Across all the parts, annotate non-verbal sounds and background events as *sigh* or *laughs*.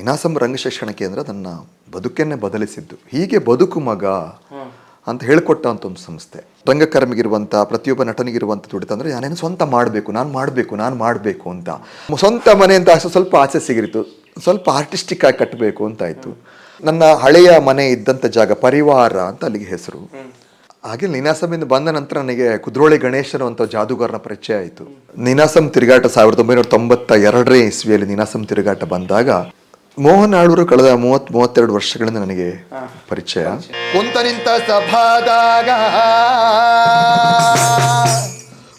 ಇನಾಸಂ ರಂಗಶಿಕ್ಷಣ ಕೇಂದ್ರ ನನ್ನ ಬದುಕನ್ನೇ ಬದಲಿಸಿದ್ದು. ಹೀಗೆ ಬದುಕು ಮಗ ಅಂತ ಹೇಳಿಕೊಟ್ಟ ಅಂತ ಒಂದು ಸಂಸ್ಥೆ. ರಂಗಕರ್ಮಿಗಿರುವಂಥ ಪ್ರತಿಯೊಬ್ಬ ನಟನಿಗಿರುವಂಥ ತುಡಿತ ಅಂದರೆ, ನಾನೇನು ಸ್ವಂತ ಮಾಡಬೇಕು, ನಾನು ಮಾಡಬೇಕು ನಾನು ಮಾಡಬೇಕು ಅಂತ. ಸ್ವಂತ ಮನೆ ಅಂತ ಅಷ್ಟು ಸ್ವಲ್ಪ ಆಸೆ ಸಿಗಿರಿತು. ಸ್ವಲ್ಪ ಆರ್ಟಿಸ್ಟಿಕ್ ಆಗಿ ಕಟ್ಟಬೇಕು ಅಂತ ಆಯಿತು. ನನ್ನ ಹಳೆಯ ಮನೆ ಇದ್ದಂಥ ಜಾಗ ಪರಿವಾರ ಅಂತ ಅಲ್ಲಿಗೆ ಹೆಸರು. ಹಾಗೆ ನೀನಾಸಮಿಂದ ಬಂದ ನಂತರ ನನಗೆ ಕುದ್ರೋಳಿ ಗಣೇಶನ ಅಂತ ಜಾದೂಗಾರನ ಪರಿಚಯ ಆಯಿತು. ನೀನಾಸಂ ತಿರುಗಾಟ ಸಾವಿರದ ಒಂಬೈನೂರ ತೊಂಬತ್ತ ಎರಡನೇ ಇಸ್ವಿಯಲ್ಲಿ ನೀನಾಸಂ ತಿರುಗಾಟ ಬಂದಾಗ ಮೋಹನ್ ಆಳೂರು ಕಳೆದ ಮೂವತ್ ಮೂವತ್ತೆರಡು ವರ್ಷಗಳಿಂದ ನನಗೆ ಪರಿಚಯ. ಕುಂತ ನಿಂತ ಸಭಾದಾಗ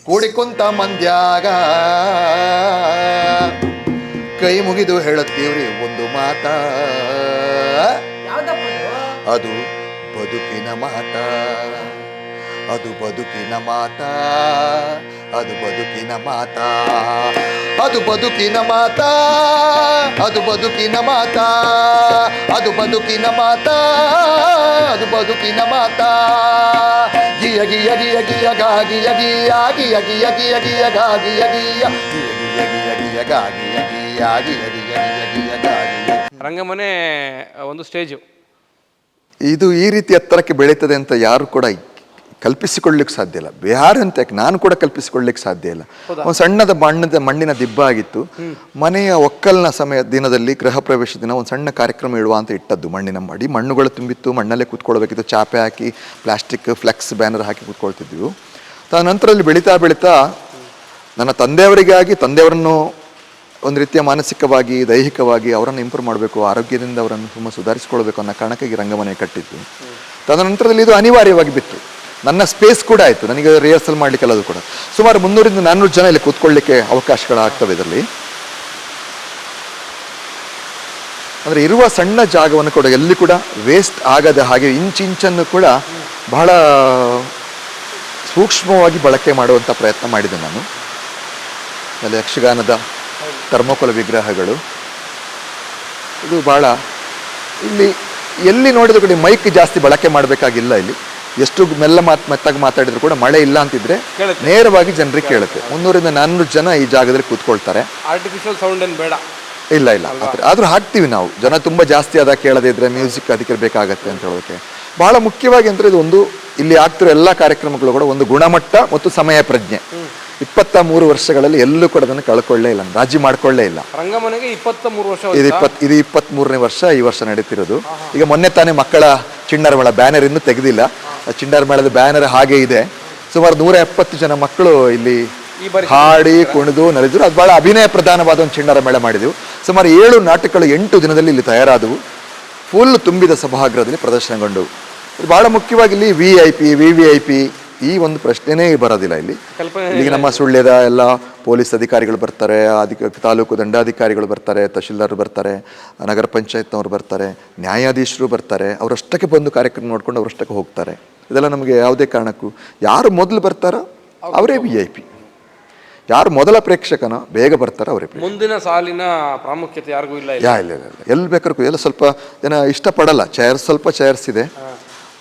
ಕೂಡಿ ಕುಂತ ಮಂದ್ಯಾಗ ಕೈ ಮುಗಿದು ಹೇಳುತ್ತೀವ್ರಿ ಒಂದು ಮಾತ. ಅದು ಬದುಕಿನ ಮಾತ. ಅದು ಬದುಕಿನ ಮಾತ. ಅದು ಬದುಕಿನ ಮಾತ. ಅದು ಬದುಕಿನ ಮಾತ ಅದು ಬದುಕಿನ ಮಾತ ಅದು ಬದುಕಿನ ಮಾತ ಅದು ಬದುಕಿನ ಮಾತ ಗಿಯ ಗಿಯ ಗಿಯ ಗಿಯ ಗಾ ಗಿಯ ಗಿಯ ಗಿಯ ಗಿಯ ಗಿಯ ಗಿಯ ಗಾ ಗಿಯ ಗಿಯ ಗಿಯ ಗಿಯ ಗಿಯ ಗಾ ಗಿಯ ಗಿಯ ಗಿಯ ಗಿಯ ಗಿಯ ಗಿಯ ಗಾ ಗಿಯ ರಂಗಮನೆ ಒಂದು ಸ್ಟೇಜು ಇದು ಈ ರೀತಿ ಎತ್ತರಕ್ಕೆ ಬೆಳೀತದೆ ಅಂತ ಯಾರು ಕೂಡ ಕಲ್ಪಿಸಿಕೊಳ್ಳಿಕ್ಕೆ ಸಾಧ್ಯ ಇಲ್ಲ. ಬೇರೆ ಅಂತ ಯಾಕೆ? ನಾನು ಕೂಡ ಕಲ್ಪಿಸಿಕೊಳ್ಳಿಕ್ಕೆ ಸಾಧ್ಯ ಇಲ್ಲ. ಒಂದು ಸಣ್ಣದ ಬಣ್ಣದ ಮಣ್ಣಿನ ದಿಬ್ಬ ಆಗಿತ್ತು. ಮನೆಯ ಒಕ್ಕಲ್ನ ಸಮಯ ದಿನದಲ್ಲಿ ಗೃಹ ಪ್ರವೇಶ ದಿನ ಒಂದು ಸಣ್ಣ ಕಾರ್ಯಕ್ರಮ ಇಡುವ ಅಂತ ಇಟ್ಟದ್ದು ಮಣ್ಣಿನ ಮಾಡಿ. ಮಣ್ಣುಗಳು ತುಂಬಿತ್ತು ಮಣ್ಣಲ್ಲೇ ಕೂತ್ಕೊಳ್ಬೇಕಿತ್ತು. ಚಾಪೆ ಹಾಕಿ ಪ್ಲಾಸ್ಟಿಕ್ ಫ್ಲೆಕ್ಸ್ ಬ್ಯಾನರ್ ಹಾಕಿ ಕೂತ್ಕೊಳ್ತಿದ್ವಿ. ನಂತರದಲ್ಲಿ ಬೆಳೀತಾ ಬೆಳೀತಾ ನನ್ನ ತಂದೆಯವರಿಗಾಗಿ ತಂದೆಯವರನ್ನು ಒಂದು ರೀತಿಯ ಮಾನಸಿಕವಾಗಿ ದೈಹಿಕವಾಗಿ ಅವರನ್ನು ಇಂಪ್ರೂವ್ ಮಾಡಬೇಕು ಆರೋಗ್ಯದಿಂದ ಅವರನ್ನು ತುಂಬ ಸುಧಾರಿಸಿಕೊಳ್ಬೇಕು ಅನ್ನೋ ಕಾರಣಕ್ಕಾಗಿ ರಂಗಮನೆ ಕಟ್ಟಿದ್ದು. ತದನಂತರದಲ್ಲಿ ಇದು ಅನಿವಾರ್ಯವಾಗಿ ಬಿತ್ತು. ನನ್ನ ಸ್ಪೇಸ್ ಕೂಡ ಆಯಿತು. ನನಗೆ ರಿಹರ್ಸಲ್ ಮಾಡಲಿಕ್ಕೆ ಎಲ್ಲದೂ ಕೂಡ. ಸುಮಾರು ಮುನ್ನೂರಿಂದ ನಾನ್ನೂರು ಜನ ಇಲ್ಲಿ ಕೂತ್ಕೊಳ್ಳಿಕ್ಕೆ ಅವಕಾಶಗಳಾಗ್ತವೆ ಇದರಲ್ಲಿ. ಅಂದರೆ ಇರುವ ಸಣ್ಣ ಜಾಗವನ್ನು ಕೂಡ ಎಲ್ಲಿ ಕೂಡ ವೇಸ್ಟ್ ಆಗದ ಹಾಗೆ ಇಂಚಿಂಚನ್ನು ಕೂಡ ಬಹಳ ಸೂಕ್ಷ್ಮವಾಗಿ ಬಳಕೆ ಮಾಡುವಂಥ ಪ್ರಯತ್ನ ಮಾಡಿದೆ ನಾನು. ಅಲ್ಲಿ ಯಕ್ಷಗಾನದ ಥರ್ಮೋಕೊಲ ವಿಗ್ರಹಗಳು. ಇದು ಭಾಳ ಇಲ್ಲಿ ಎಲ್ಲಿ ನೋಡಿದ ಕೂಡ ಮೈಕ್ ಜಾಸ್ತಿ ಬಳಕೆ ಮಾಡಬೇಕಾಗಿಲ್ಲ ಇಲ್ಲಿ. ಎಷ್ಟು ಮೆಲ್ಲ ಮಾತು ಮೆತ್ತಾಗಿ ಮಾತಾಡಿದ್ರು ಕೂಡ ಮಳೆ ಇಲ್ಲ ಅಂತಿದ್ರೆ. ನೇರವಾಗಿ ಜನರಿಗೆ ಕೇಳುತ್ತೆ. ಮುನ್ನೂರಿಂದ ನಾನ್ನೂರು ಜನ ಈ ಜಾಗದಲ್ಲಿ ಕೂತ್ಕೊಳ್ತಾರೆ. ಆರ್ಟಿಫಿಷಿಯಲ್ ಸೌಂಡ್ ಏನು ಬೇಡ. ಇಲ್ಲ ಇಲ್ಲ. ಆದ್ರೆ ಆದ್ರೂ ಹಾಕ್ತೀವಿ ನಾವು. ಜನ ತುಂಬಾ ಜಾಸ್ತಿ ಆದ ಕೇಳದಿದ್ರೆ ಮ್ಯೂಸಿಕ್ ಅದಕ್ಕೆ ಬೇಕಾಗತ್ತೆ ಅಂತ ಹೇಳೋದಕ್ಕೆ. ಬಹಳ ಮುಖ್ಯವಾಗಿ ಅಂದ್ರೆ ಇದು ಒಂದು ಇಲ್ಲಿ ಆಗ್ತಿರೋ ಎಲ್ಲ ಕಾರ್ಯಕ್ರಮಗಳು ಕೂಡ ಒಂದು ಗುಣಮಟ್ಟ ಮತ್ತು ಸಮಯ ಪ್ರಜ್ಞೆ. ಇಪ್ಪತ್ತ ಮೂರು ವರ್ಷಗಳಲ್ಲಿ ಎಲ್ಲೂ ಕೂಡ ಅದನ್ನು ಕಳ್ಕೊಳ್ಳೇ ಇಲ್ಲ ರಾಜಿ ಮಾಡ್ಕೊಳ್ಳೇ ಇಲ್ಲ. ರಂಗಮನೆಗೆ ಇಪ್ಪತ್ತ ಮೂರು ವರ್ಷ ಇದು? ಇಪ್ಪತ್ ಇದು ಇಪ್ಪತ್ತ್ ಮೂರನೇ ವರ್ಷ ಈ ವರ್ಷ ನಡೀತಿರೋದು. ಈಗ ಮೊನ್ನೆ ತಾನೇ ಮಕ್ಕಳ ಚಿಣ್ಣರ ಮೇಳ ಬ್ಯಾನರ್ ಇನ್ನೂ ತೆಗೆದಿಲ್ಲ. ಚಿಣ್ಣರ ಮೇಳದ ಬ್ಯಾನರ್ ಹಾಗೆ ಇದೆ. ಸುಮಾರು ನೂರ ಎಪ್ಪತ್ತು ಜನ ಮಕ್ಕಳು ಇಲ್ಲಿ ಹಾಡಿ ಕುಣಿದು ನಲಿದ್ರು ಅದು ಬಹಳ ಅಭಿನಯ ಪ್ರಧಾನವಾದ ಒಂದು ಚಿಣ್ಣರ ಮೇಳ ಮಾಡಿದೆವು. ಸುಮಾರು ಏಳು ನಾಟಕಗಳು ಎಂಟು ದಿನದಲ್ಲಿ ಇಲ್ಲಿ ತಯಾರಾದವು. ಫುಲ್ ತುಂಬಿದ ಸಭಾಗೃಹದಲ್ಲಿ ಪ್ರದರ್ಶನಗೊಂಡವು ಇದು ಬಹಳ ಮುಖ್ಯವಾಗಿ ಇಲ್ಲಿ V I P V V I P ಈ ಒಂದು ಪ್ರಶ್ನೆನೇ ಬರೋದಿಲ್ಲ ಇಲ್ಲಿ. ಈಗ ಇಲ್ಲಿಗೆ ನಮ್ಮ ಸುಳ್ಳ್ಯದ ಎಲ್ಲ ಪೊಲೀಸ್ ಅಧಿಕಾರಿಗಳು ಬರ್ತಾರೆ ಅಧಿಕ ತಾಲೂಕು ದಂಡಾಧಿಕಾರಿಗಳು ಬರ್ತಾರೆ ತಹಶೀಲ್ದಾರ್ ಬರ್ತಾರೆ ನಗರ ಪಂಚಾಯತ್ನವ್ರು ಬರ್ತಾರೆ ನ್ಯಾಯಾಧೀಶರು ಬರ್ತಾರೆ ಅವರಷ್ಟಕ್ಕೆ ಬಂದು ಕಾರ್ಯಕ್ರಮ ನೋಡ್ಕೊಂಡು ಅವರಷ್ಟಕ್ಕೆ ಹೋಗ್ತಾರೆ. ಇದೆಲ್ಲ ನಮಗೆ ಯಾವುದೇ ಕಾರಣಕ್ಕೂ ಯಾರು ಮೊದಲು ಬರ್ತಾರೋ ಅವರೇ ವಿ ಐ ಪಿ ಯಾರು ಮೊದಲ ಪ್ರೇಕ್ಷಕನ ಬೇಗ ಬರ್ತಾರೆ ಅವರೇ ಮುಂದಿನ ಸಾಲಿನ ಪ್ರಾಮುಖ್ಯತೆ ಯಾರಿಗೂ ಇಲ್ಲ ಯಾ ಇಲ್ಲ ಇಲ್ಲ ಇಲ್ಲ. ಎಲ್ಲಿ ಬೇಕಾದ್ರೂ ಎಲ್ಲ ಸ್ವಲ್ಪ ಜನ ಇಷ್ಟಪಡಲ್ಲ. ಚೇರ್ಸ್ ಸ್ವಲ್ಪ ಚೇರ್ಸ್ ಇದೆ.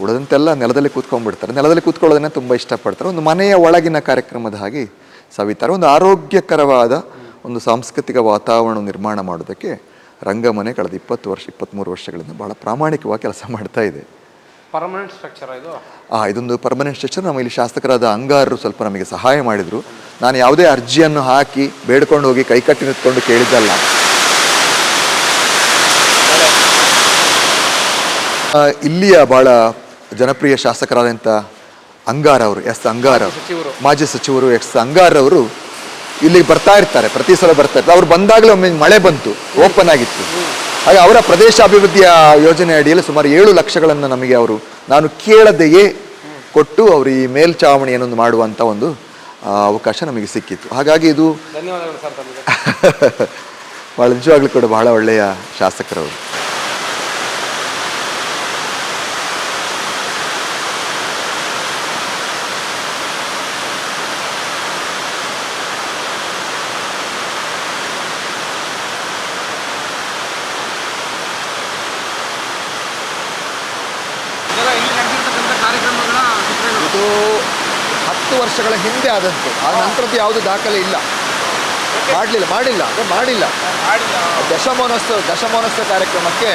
ಉಳಿದಂತೆಲ್ಲ ನೆಲದಲ್ಲಿ ಕೂತ್ಕೊಂಡ್ಬಿಡ್ತಾರೆ. ನೆಲದಲ್ಲಿ ಕೂತ್ಕೊಳ್ಳೋದನ್ನೇ ತುಂಬ ಇಷ್ಟಪಡ್ತಾರೆ. ಒಂದು ಮನೆಯ ಒಳಗಿನ ಕಾರ್ಯಕ್ರಮದ ಹಾಗೆ ಸವಿತಾರೆ ಒಂದು ಆರೋಗ್ಯಕರವಾದ ಒಂದು ಸಾಂಸ್ಕೃತಿಕ ವಾತಾವರಣ ನಿರ್ಮಾಣ ಮಾಡೋದಕ್ಕೆ ರಂಗಮನೆ ಕಳೆದ ಇಪ್ಪತ್ತು ವರ್ಷ ಇಪ್ಪತ್ತ್ಮೂರು ವರ್ಷಗಳಿಂದ ಬಹಳ ಪ್ರಾಮಾಣಿಕವಾಗಿ ಕೆಲಸ ಮಾಡ್ತಾ ಇದೆ. ಪರ್ಮನೆಂಟ್ ಸ್ಟ್ರಕ್ಚರ್ ಇದು? ಆ ಇದೊಂದು ಪರ್ಮನೆಂಟ್ ಸ್ಟ್ರಕ್ಚರ್ ನಮ್ಮ ಇಲ್ಲಿ ಶಾಸಕರಾದ ಅಂಗಾರರು ಸ್ವಲ್ಪ ನಮಗೆ ಸಹಾಯ ಮಾಡಿದರು. ನಾನು ಯಾವುದೇ ಅರ್ಜಿಯನ್ನು ಹಾಕಿ ಬೇಡ್ಕೊಂಡು ಹೋಗಿ ಕೈಕಟ್ಟಿ ನಿಂತ್ಕೊಂಡು ಕೇಳಿದ್ದಲ್ಲ. ಇಲ್ಲಿಯ ಭಾಳ ಜನಪ್ರಿಯ ಶಾಸಕರಾದಂಥ ಅಂಗಾರ ಅವರು ಎಸ್ ಅಂಗಾರ ಅವರು. ಮಾಜಿ ಸಚಿವರು ಎಸ್ ಅಂಗಾರ್ ಅವರು ಇಲ್ಲಿಗೆ ಬರ್ತಾ ಇರ್ತಾರೆ. ಪ್ರತಿ ಸಲ ಬರ್ತಾ ಇರ್ತಾರೆ. ಅವ್ರು ಬಂದಾಗಲೇ ಒಮ್ಮೆ ಮಳೆ ಬಂತು ಓಪನ್ ಆಗಿತ್ತು. ಹಾಗೆ ಅವರ ಪ್ರದೇಶ ಅಭಿವೃದ್ಧಿಯ ಯೋಜನೆ ಅಡಿಯಲ್ಲಿ ಸುಮಾರು ಏಳು ಲಕ್ಷಗಳನ್ನು ನಮಗೆ ಅವರು ನಾನು ಕೇಳದೆಯೇ ಕೊಟ್ಟು ಅವರು ಈ ಮೇಲ್ಚಾವಣಿಯನ್ನು ಮಾಡುವಂತ ಒಂದು ಅವಕಾಶ ನಮಗೆ ಸಿಕ್ಕಿತ್ತು. ಹಾಗಾಗಿ ಇದು ಧನ್ಯವಾದಗಳು ಸರ್ ತಮಗೆ. ಭಾಳ *laughs* ನಿಜವಾಗ್ಲೂ ಕೂಡ ಬಹಳ ಒಳ್ಳೆಯ ಶಾಸಕರವರು ಇದೆಲ್ಲ ಇಲ್ಲಿ ನಡೆದಿರ್ತಕ್ಕಂಥ ಕಾರ್ಯಕ್ರಮಗಳ ಚಿತ್ರಗಳು ಇದು ಹತ್ತು ವರ್ಷಗಳ ಹಿಂದೆ ಆದಂತು. ಆ ನಂತರದ್ದು ಯಾವುದು ದಾಖಲೆ ಇಲ್ಲ. ಮಾಡಲಿಲ್ಲ ಮಾಡಿಲ್ಲ ಅದೇ ಮಾಡಿಲ್ಲ. ದಶಮಾನೋತ್ಸವ ದಶಮಾನೋತ್ಸವ ಕಾರ್ಯಕ್ರಮಕ್ಕೆ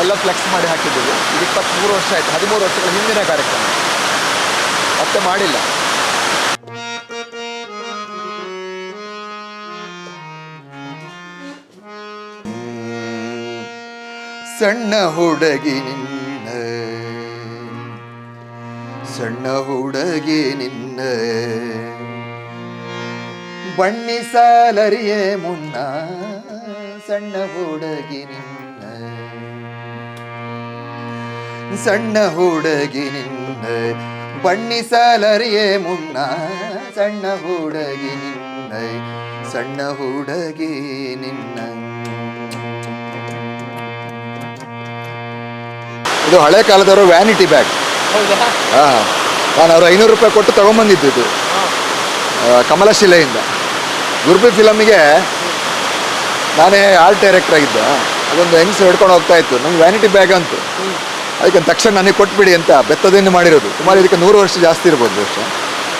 ಎಲ್ಲ ಫ್ಲೆಕ್ಸ್ ಮಾಡಿ ಹಾಕಿದ್ದೀವಿ. ಇದು ಇಪ್ಪತ್ತ್ಮೂರು ವರ್ಷ ಆಯ್ತು. ಹದಿಮೂರು ವರ್ಷಗಳ ಹಿಂದಿನ ಕಾರ್ಯಕ್ರಮ. ಮತ್ತೆ ಮಾಡಿಲ್ಲ. ಸಣ್ಣ ಹುಡುಗಿ ನಿನ್ನ ಸಣ್ಣ ಹುಡುಗಿ ನಿನ್ನ. ಬಣ್ಣಿಸಲರಿಯೇ ಮುನ್ನ, ಸಣ್ಣ ಹುಡುಗಿ ನಿನ್ನ. ಸಣ್ಣ ಹುಡುಗಿ ನಿನ್ನ ಬಣ್ಣಿಸಲರಿಯೇ ಮುನ್ನ, ಸಣ್ಣ ಹುಡುಗಿ ನಿನ್ನ, ಸಣ್ಣ ಹುಡುಗಿ ನಿನ್ನ. ಇದು ಹಳೆ ಕಾಲದವರು ವ್ಯಾನಿಟಿ ಬ್ಯಾಗ್ ಹಾ. ನಾನು ಅವರು ಐನೂರು ರೂಪಾಯಿ ಕೊಟ್ಟು ತಗೊಂಬಂದಿದ್ದು ಇದು. ಕಮಲಶಿಲೆಯಿಂದ ಗುರುಬಿ ಫಿಲಮಿಗೆ ನಾನೇ ಆರ್ಟ್ ಡೈರೆಕ್ಟರ್ ಆಗಿದ್ದೆ. ಅದೊಂದು ಹೆಂಗ್ಸ್ ಹಿಡ್ಕೊಂಡು ಹೋಗ್ತಾ ಇತ್ತು. ನಮ್ಗೆ ವ್ಯಾನಿಟಿ ಬ್ಯಾಗ್ ಅಂತು. ಅದಕ್ಕೆ ತಕ್ಷಣ ನನಗೆ ಕೊಟ್ಬಿಡಿ ಅಂತ ಬೆತ್ತದಿಂದ ಮಾಡಿರೋದು. ಸುಮಾರು ಇದಕ್ಕೆ ನೂರು ವರ್ಷ ಜಾಸ್ತಿ ಇರ್ಬೋದು ವರ್ಷ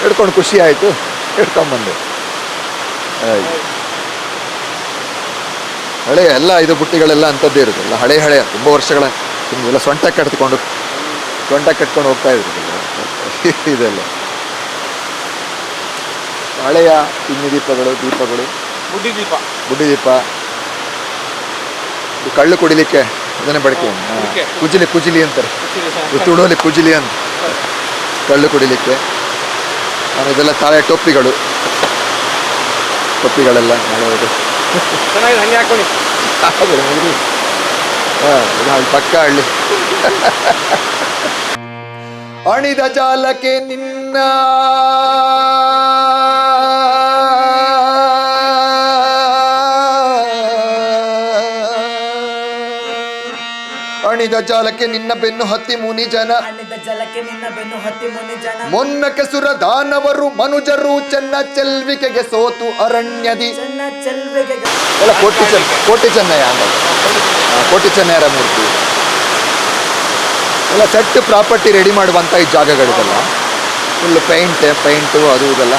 ಹಿಡ್ಕೊಂಡು ಖುಷಿ ಆಯಿತು. ಹಿಡ್ಕೊಂಬಂದೆ. ಆಯ್ತು. ಹಳೆ ಎಲ್ಲ ಇದು ಬುಟ್ಟಿಗಳೆಲ್ಲ ಅಂಥದ್ದೇ ಇರೋದು ಎಲ್ಲ ಹಳೆ ಹಳೆ, ತುಂಬ ವರ್ಷಗಳ ಎಲ್ಲ ಸೊಂಟ ಕಟ್ಕೊಂಡು ಸೊಂಟ ಕಟ್ಕೊಂಡು ಹೋಗ್ತಾ ಇದ್ರು. ಇದೆಲ್ಲ. ಹಳೆಯ ತಿನ್ನಿ ದೀಪಗಳು ದೀಪಗಳು. ಬುಡ್ಡಿ ದೀಪ. ಬುಡ್ಡಿ ದೀಪ. ಕಳ್ಳು ಕುಡಿಲಿಕ್ಕೆ ಅದನ್ನೇ ಬಳಕೆ ಕುಜಿಲಿ ಕುಜಿಲಿ ಅಂತಾರೆ. ತುಳುವಲ್ಲಿ ಕುಜಿಲಿ ಅಂತ. ಕಳ್ಳು ಕುಡಿಲಿಕ್ಕೆ. ಇದೆಲ್ಲ ತಾಳೆ ಟೊಪ್ಪಿಗಳು. ಟೊಪ್ಪಿಗಳೆಲ್ಲ. ಮಾಡೋದು ಹಳ್ಳಿ ಪಕ್ಕ ಹಳ್ಳಿ *laughs* ಅಣಿದ ಜಾಲಕ್ಕೆ ನಿನ್ನ ಅಣಿದ ಜಾಲಕ್ಕೆ ನಿನ್ನ ಬೆನ್ನು ಹತ್ತಿ ಮುನಿ ಜನ. ಅಣಿದ ಜಲಕ್ಕೆ ನಿನ್ನ ಬೆನ್ನು ಹತ್ತಿ ಮುನಿ ಜನ. ಮೊನ್ನಕ್ಕೆ ಸುರ ದಾನವರು ಮನುಜರು ಚೆನ್ನ ಚೆಲ್ವಿಕೆಗೆ ಸೋತು ಅರಣ್ಯದಿ. ಚೆನ್ನ ಚೆಲ್ವಿಕೆಗೆ ಎಲ್ಲ ಕೋಟಿ ಚೆನ್ನ ಕೋಟಿ ಚೆನ್ನಯ್ಯ ಕೋಟಿ ಚೆನ್ನಯ್ಯರ ಮೂರ್ತಿ. ಎಲ್ಲ ಸೆಟ್ ಪ್ರಾಪರ್ಟಿ ರೆಡಿ ಮಾಡುವಂಥ ಈ ಜಾಗಗಳಿದೆಲ್ಲ. ಫುಲ್ ಪೈಂಟ್ ಪೈಂಟು ಅದು ಇದೆಲ್ಲ.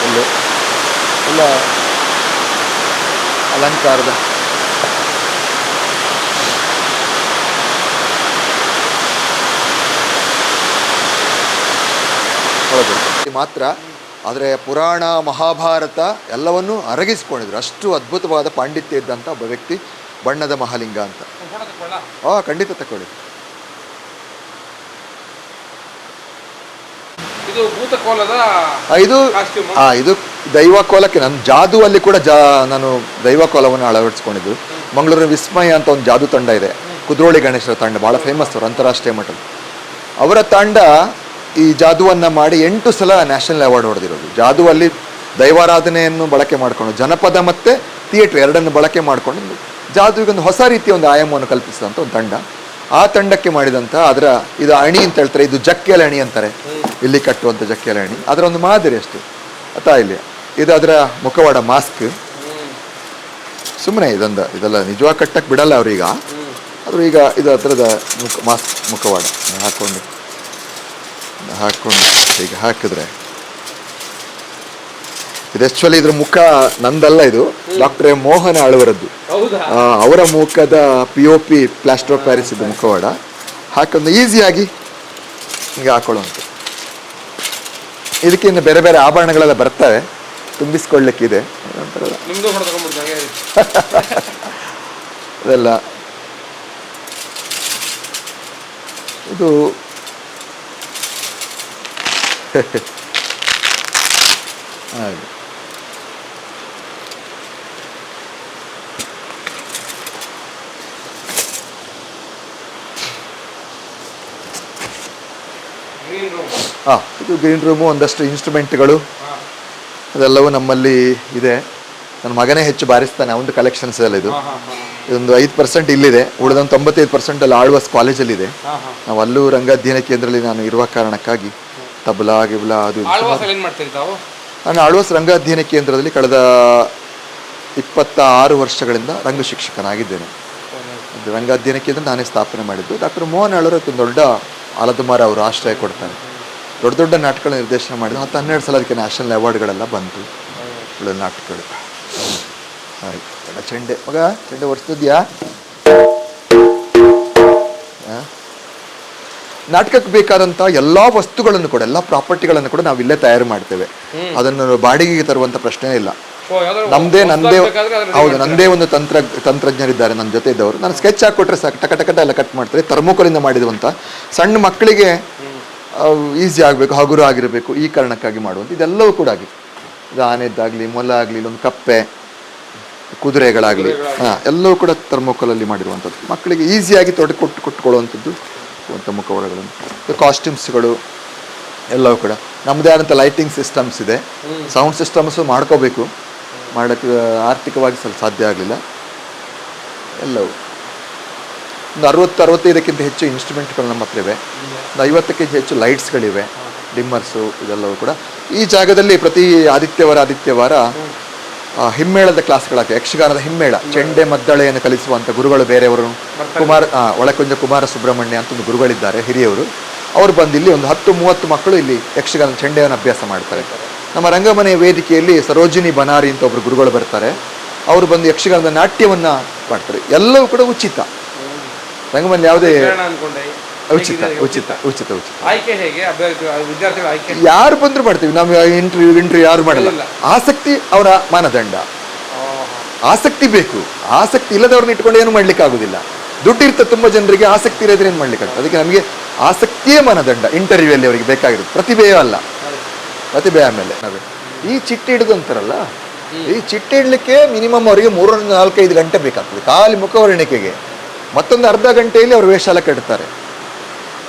ಫುಲ್ಲು ಎಲ್ಲ ಅಲಂಕಾರದ. ಹೌದು ಇದು ಮಾತ್ರ ಆದರೆ ಪುರಾಣ ಮಹಾಭಾರತ ಎಲ್ಲವನ್ನೂ ಅರಗಿಸಿಕೊಂಡಿದ್ರು. ಅಷ್ಟು ಅದ್ಭುತವಾದ ಪಾಂಡಿತ್ಯ ಇದ್ದಂಥ ಒಬ್ಬ ವ್ಯಕ್ತಿ ಬಣ್ಣದ ಮಹಾಲಿಂಗ ಅಂತ. ಹಾಂ ಖಂಡಿತ ತಗೊಳ್ಳಿ ಇದು ಇದು ದೈವ ಕೋಲಕ್ಕೆ ನಾನು ಜಾದು ಅಲ್ಲಿ ಕೂಡ ಜಾ ನಾನು ದೈವ ಕೋಲವನ್ನು ಅಳವಡಿಸ್ಕೊಂಡಿದ್ದು ಮಂಗಳೂರಿನ ವಿಸ್ಮಯ ಅಂತ ಒಂದು ಜಾದು ತಂಡ ಇದೆ. ಕುದ್ರೋಳಿ ಗಣೇಶರ ತಂಡ ಭಾಳ ಫೇಮಸ್ ಅವರು ಅಂತಾರಾಷ್ಟ್ರೀಯ ಮಟ್ಟದ. ಅವರ ತಂಡ ಈ ಜಾದುವನ್ನು ಮಾಡಿ ಎಂಟು ಸಲ ನ್ಯಾಷನಲ್ ಅವಾರ್ಡ್ ಹೊಡೆದಿರೋದು. ಜಾದುವಲ್ಲಿ ದೈವಾರಾಧನೆಯನ್ನು ಬಳಕೆ ಮಾಡಿಕೊಂಡು, ಜನಪದ ಮತ್ತು ಥಿಯೇಟ್ರ್ ಎರಡನ್ನು ಬಳಕೆ ಮಾಡಿಕೊಂಡು ಜಾದುವಿಗೆ ಒಂದು ಹೊಸ ರೀತಿಯ ಒಂದು ಆಯಾಮವನ್ನು ಕಲ್ಪಿಸಿದಂಥ ಒಂದು ತಂಡ. ಆ ತಂಡಕ್ಕೆ ಮಾಡಿದಂಥ ಅದರ ಇದು ಅಣಿ ಅಂತ ಹೇಳ್ತಾರೆ, ಇದು ಜಕ್ಕೆಲೆ ಅಣಿ ಅಂತಾರೆ. ಇಲ್ಲಿ ಕಟ್ಟುವಂಥ ಜಕ್ಕೆಲೆ ಅಣಿ. ಅದರ ಒಂದು ಮಾದರಿ ಅಷ್ಟೇ. ಅಥವಾ ಇಲ್ಲಿ. ಇದು ಅದರ ಮುಖವಾಡ ಮಾಸ್ಕ್. ಸುಮ್ಮನೆ ಇದೊಂದು, ಇದೆಲ್ಲ ನಿಜವಾಗಿ ಕಟ್ಟಕ್ಕೆ ಬಿಡಲ್ಲ ಅವ್ರೀಗ ಆದರೂ ಈಗ ಇದು ಹತ್ರದ ಮುಖ, ಮಾಸ್ಕ್ ಮುಖವಾಡ ಹಾಕ್ಕೊಂಡು ಹಾಕ್ಕೊಂಡು ಈಗ ಹಾಕಿದ್ರೆ. ಇದು ಆ್ಯಕ್ಚುಲಿ ಇದ್ರ ಮುಖ ನಂದಲ್ಲ ಇದು. ಡಾಕ್ಟರ್ ಎಂ ಮೋಹನ ಅಳವರದ್ದು. ಅವರ ಮುಖದ P O P plaster of Paris ಇದ್ದ ಮುಖವಾಡ. ಹಾಕೊಂಡು ಈಸಿಯಾಗಿ ಹಿಂಗೆ ಹಾಕೊಳ್ಳುವಂಥ ಇದಕ್ಕೆ ಇನ್ನು ಬೇರೆ ಬೇರೆ ಆಭರಣಗಳೆಲ್ಲ ಬರ್ತವೆ. ತುಂಬಿಸ್ಕೊಳ್ಳಿಕ್ಕಿದೆ. ಹಂಗೆ ಅದೆಲ್ಲ. ಇದು ಹಾಗೆ ಹಾಂ ಇದು ಗ್ರೀನ್ ರೂಮು ಒಂದಷ್ಟು ಇನ್ಸ್ಟ್ರೂಮೆಂಟ್ಗಳು ಅದೆಲ್ಲವೂ ನಮ್ಮಲ್ಲಿ ಇದೆ. ನನ್ನ ಮಗನೇ ಹೆಚ್ಚು ಬಾರಿಸ್ತಾನೆ ಒಂದು ಕಲೆಕ್ಷನ್ಸ್ ಎಲ್ಲ ಇದು ಇದೊಂದು ಐದು ಪರ್ಸೆಂಟ್ ಇಲ್ಲಿದೆ. ಉಳಿದೊಂದು ತೊಂಬತ್ತೈದು ಪರ್ಸೆಂಟ್ ಅಲ್ಲಿ ಆಳ್ವಾಸ್ ಕಾಲೇಜಲ್ಲಿದೆ ನಾವು ಅಲ್ಲೂ ರಂಗಾಧ್ಯಯನ ಕೇಂದ್ರದಲ್ಲಿ ನಾನು ಇರುವ ಕಾರಣಕ್ಕಾಗಿ ತಬಲಾ ಗಿಬ್ಲಾ ಅದು ಇದು ಆಳ್ವಾಸಲ್ಲಿ ಏನು ಮಾಡ್ತೀರಿ ತಾವು? ನಾನು ಆಳ್ವಾಸ್ ರಂಗಾಧ್ಯಯನ ಕೇಂದ್ರದಲ್ಲಿ ಕಳೆದ ಇಪ್ಪತ್ತ ಆರು ವರ್ಷಗಳಿಂದ ರಂಗ ಶಿಕ್ಷಕನಾಗಿದ್ದೇನೆ. ಅದು ರಂಗಾಧ್ಯಯನ ಕೇಂದ್ರ ನಾನೇ ಸ್ಥಾಪನೆ ಮಾಡಿದ್ದು. ಡಾಕ್ಟರ್ ಮೋಹನ್ ಅಳರು ಒಂದು ದೊಡ್ಡ ಆಲದುಮಾರ ಅವರು ಆಶ್ರಯ ಕೊಡ್ತಾರೆ. ದೊಡ್ಡ ದೊಡ್ಡ ನಾಟಕಗಳ ನಿರ್ದೇಶನ ಮಾಡಿದ್ರು. ಹತ್ತು ಹನ್ನೆರಡು ಸಲ ಅದಕ್ಕೆ ನ್ಯಾಷನಲ್ ಅವಾರ್ಡ್ಗಳೆಲ್ಲ ಬಂತು. ಒಳ್ಳೆ ನಾಟಕಗಳು. ಆಯ್ತು. ಚೆಂಡೆ. ಮಗ ಚೆಂಡೆ ಒರೆಸ್ತಿದ್ಯಾ? ನಾಟಕಕ್ಕೆ ಬೇಕಾದಂತಹ ಎಲ್ಲ ವಸ್ತುಗಳನ್ನು ಕೂಡ ಎಲ್ಲ ಪ್ರಾಪರ್ಟಿಗಳನ್ನು ಕೂಡ ನಾವು ಇಲ್ಲೇ ತಯಾರು ಮಾಡ್ತೇವೆ. ಅದನ್ನು ಬಾಡಿಗೆಗೆ ತರುವಂತ ಪ್ರಶ್ನೆ ಇಲ್ಲ. ನಮ್ದೇ ನಂದೇ ಹೌದು ನಂದೇ ಒಂದು ತಂತ್ರ ತಂತ್ರಜ್ಞರಿದ್ದಾರೆ ನನ್ನ ಜೊತೆ ಇದ್ದವರು. ನಾನು ಸ್ಕೆಚ್ ಹಾಕೊಟ್ರೆ ಸಾಕು ಟಕ ಟಕ ಎಲ್ಲ ಕಟ್ ಮಾಡ್ತಾರೆ ಥರ್ಮೋಕಲಿಂದ ಮಾಡಿರುವಂಥ ಸಣ್ಣ ಮಕ್ಕಳಿಗೆ ಈಸಿ ಆಗಬೇಕು ಹಗುರ ಆಗಿರಬೇಕು ಈ ಕಾರಣಕ್ಕಾಗಿ ಮಾಡುವಂಥ ಇದೆಲ್ಲವೂ ಕೂಡ ಆಗಿ. ಇದು ಆನೆದ್ದಾಗಲಿ ಮೊಲ ಆಗಲಿ ಇಲ್ಲೊಂದು ಕಪ್ಪೆ ಕುದುರೆಗಳಾಗಲಿ ಹಾಂ ಎಲ್ಲವೂ ಕೂಡ ಥರ್ಮೋಕಲಲ್ಲಿ ಮಾಡಿರುವಂಥದ್ದು ಮಕ್ಕಳಿಗೆ ಈಸಿಯಾಗಿ ತೊಡೆ ಕೊಟ್ಟು ಕೊಟ್ಟುಕೊಳ್ಳುವಂಥದ್ದು ಅಂತ ಮುಖವಾಡಗಳನ್ನು ಕಾಸ್ಟ್ಯೂಮ್ಸ್ಗಳು ಎಲ್ಲವೂ ಕೂಡ. ನಮ್ಮದೇ ಆದಂಥ ಲೈಟಿಂಗ್ ಸಿಸ್ಟಮ್ಸ್ ಇದೆ. ಸೌಂಡ್ ಸಿಸ್ಟಮ್ಸು ಮಾಡ್ಕೋಬೇಕು. ಮಾಡೋಕ್ಕೆ ಆರ್ಥಿಕವಾಗಿ ಸ್ವಲ್ಪ ಸಾಧ್ಯ ಆಗಲಿಲ್ಲ. ಎಲ್ಲವೂ. ಒಂದು ಅರವತ್ತು ಅರವತ್ತೈದಕ್ಕಿಂತ ಹೆಚ್ಚು ಇನ್ಸ್ಟ್ರೂಮೆಂಟ್ಗಳು ನಮ್ಮ ಹತ್ರ ಇವೆ. ಒಂದು ಐವತ್ತಕ್ಕಿಂತ ಹೆಚ್ಚು ಲೈಟ್ಸ್ಗಳಿವೆ ಡಿಮ್ಮರ್ಸು ಇದೆಲ್ಲವೂ ಕೂಡ. ಈ ಜಾಗದಲ್ಲಿ ಪ್ರತಿ ಆದಿತ್ಯವಾರ ಆದಿತ್ಯವಾರ ಹಿಮ್ಮೇಳದ ಕ್ಲಾಸ್ಗಳಾಗ್ತವೆ ಯಕ್ಷಗಾನದ ಹಿಮ್ಮೇಳ ಚೆಂಡೆ ಮದ್ದಳೆಯನ್ನು ಕಲಿಸುವಂಥ ಗುರುಗಳು ಬೇರೆಯವರು. ಕುಮಾರ್ ಒಳಕುಂಜ ಕುಮಾರ ಸುಬ್ರಹ್ಮಣ್ಯ ಅಂತ ಒಂದು ಗುರುಗಳಿದ್ದಾರೆ ಹಿರಿಯವರು. ಅವರು ಬಂದು ಇಲ್ಲಿ ಒಂದು ಹತ್ತು ಮೂವತ್ತು ಮಕ್ಕಳು ಇಲ್ಲಿ ಯಕ್ಷಗಾನ ಚೆಂಡೆಯನ್ನು ಅಭ್ಯಾಸ ಮಾಡ್ತಾರೆ. ನಮ್ಮ ರಂಗಮನೆ ವೇದಿಕೆಯಲ್ಲಿ ಸರೋಜಿನಿ ಬನಾರಿ ಅಂತ ಒಬ್ಬರು ಗುರುಗಳು ಬರ್ತಾರೆ. ಅವರು ಬಂದು ಯಕ್ಷಗಾನದ ನಾಟ್ಯವನ್ನು ಮಾಡ್ತಾರೆ. ಎಲ್ಲವೂ ಕೂಡ ಉಚಿತ. ರಂಗಮನೆ ಯಾವುದೇ ಉಚಿತ ಉಚಿತ ಉಚಿತ. ಉಚಿತ ಆಯ್ಕೆ ಹೇಗೆ? ವಿದ್ಯಾರ್ಥಿಗಳ ಆಯ್ಕೆ? ಯಾರು ಬಂದ್ರು ಮಾಡ್ತೀವಿ. ನಾವು ಇಂಟರ್ವ್ಯೂ ಇಂಟರ್ವ್ಯೂ ಯಾರು ಮಾಡಲ್ಲ. ಆಸಕ್ತಿ ಅವರ ಮಾನದಂಡ. ಆಸಕ್ತಿ ಬೇಕು. ಆಸಕ್ತಿ ಇಲ್ಲದವ್ರನ್ನ ಇಟ್ಕೊಂಡು ಏನು ಮಾಡ್ಲಿಕ್ಕೆ ಆಗುದಿಲ್ಲ. ದುಡ್ಡು ಇರ್ತದೆ ತುಂಬಾ ಜನರಿಗೆ ಆಸಕ್ತಿ ಇರೋದ್ರೆ ಏನು ಮಾಡ್ಲಿಕ್ಕೆ ಆಗ್ತದೆ? ಅದಕ್ಕೆ ನಮಗೆ ಆಸಕ್ತಿಯೇ ಮಾನದಂಡ. ಇಂಟರ್ವ್ಯೂ ಅಲ್ಲಿ ಅವರಿಗೆ ಬೇಕಾಗಿರೋದು. ಪ್ರತಿಭೆ ಅಲ್ಲ. ಪ್ರತಿಭೆ ಆಮೇಲೆ. ನಾವೇ. ಈ ಚಿಟ್ಟಿ ಹಿಡಿದು ಅಂತಾರಲ್ಲ? ಈ ಚಿಟ್ಟೆ ಇಡ್ಲಿಕ್ಕೆ ಮಿನಿಮಮ್ ಅವರಿಗೆ ಮೂರರಿಂದ ನಾಲ್ಕೈದು ಗಂಟೆ ಬೇಕಾಗ್ತದೆ. ಖಾಲಿ ಮುಖವರ್ಣಿಕೆಗೆ ಮತ್ತೊಂದು ಅರ್ಧ ಗಂಟೆಯಲ್ಲಿ ಅವರು ವೇಷ ಎಲ್ಲ ಕಟ್ತಾರೆ.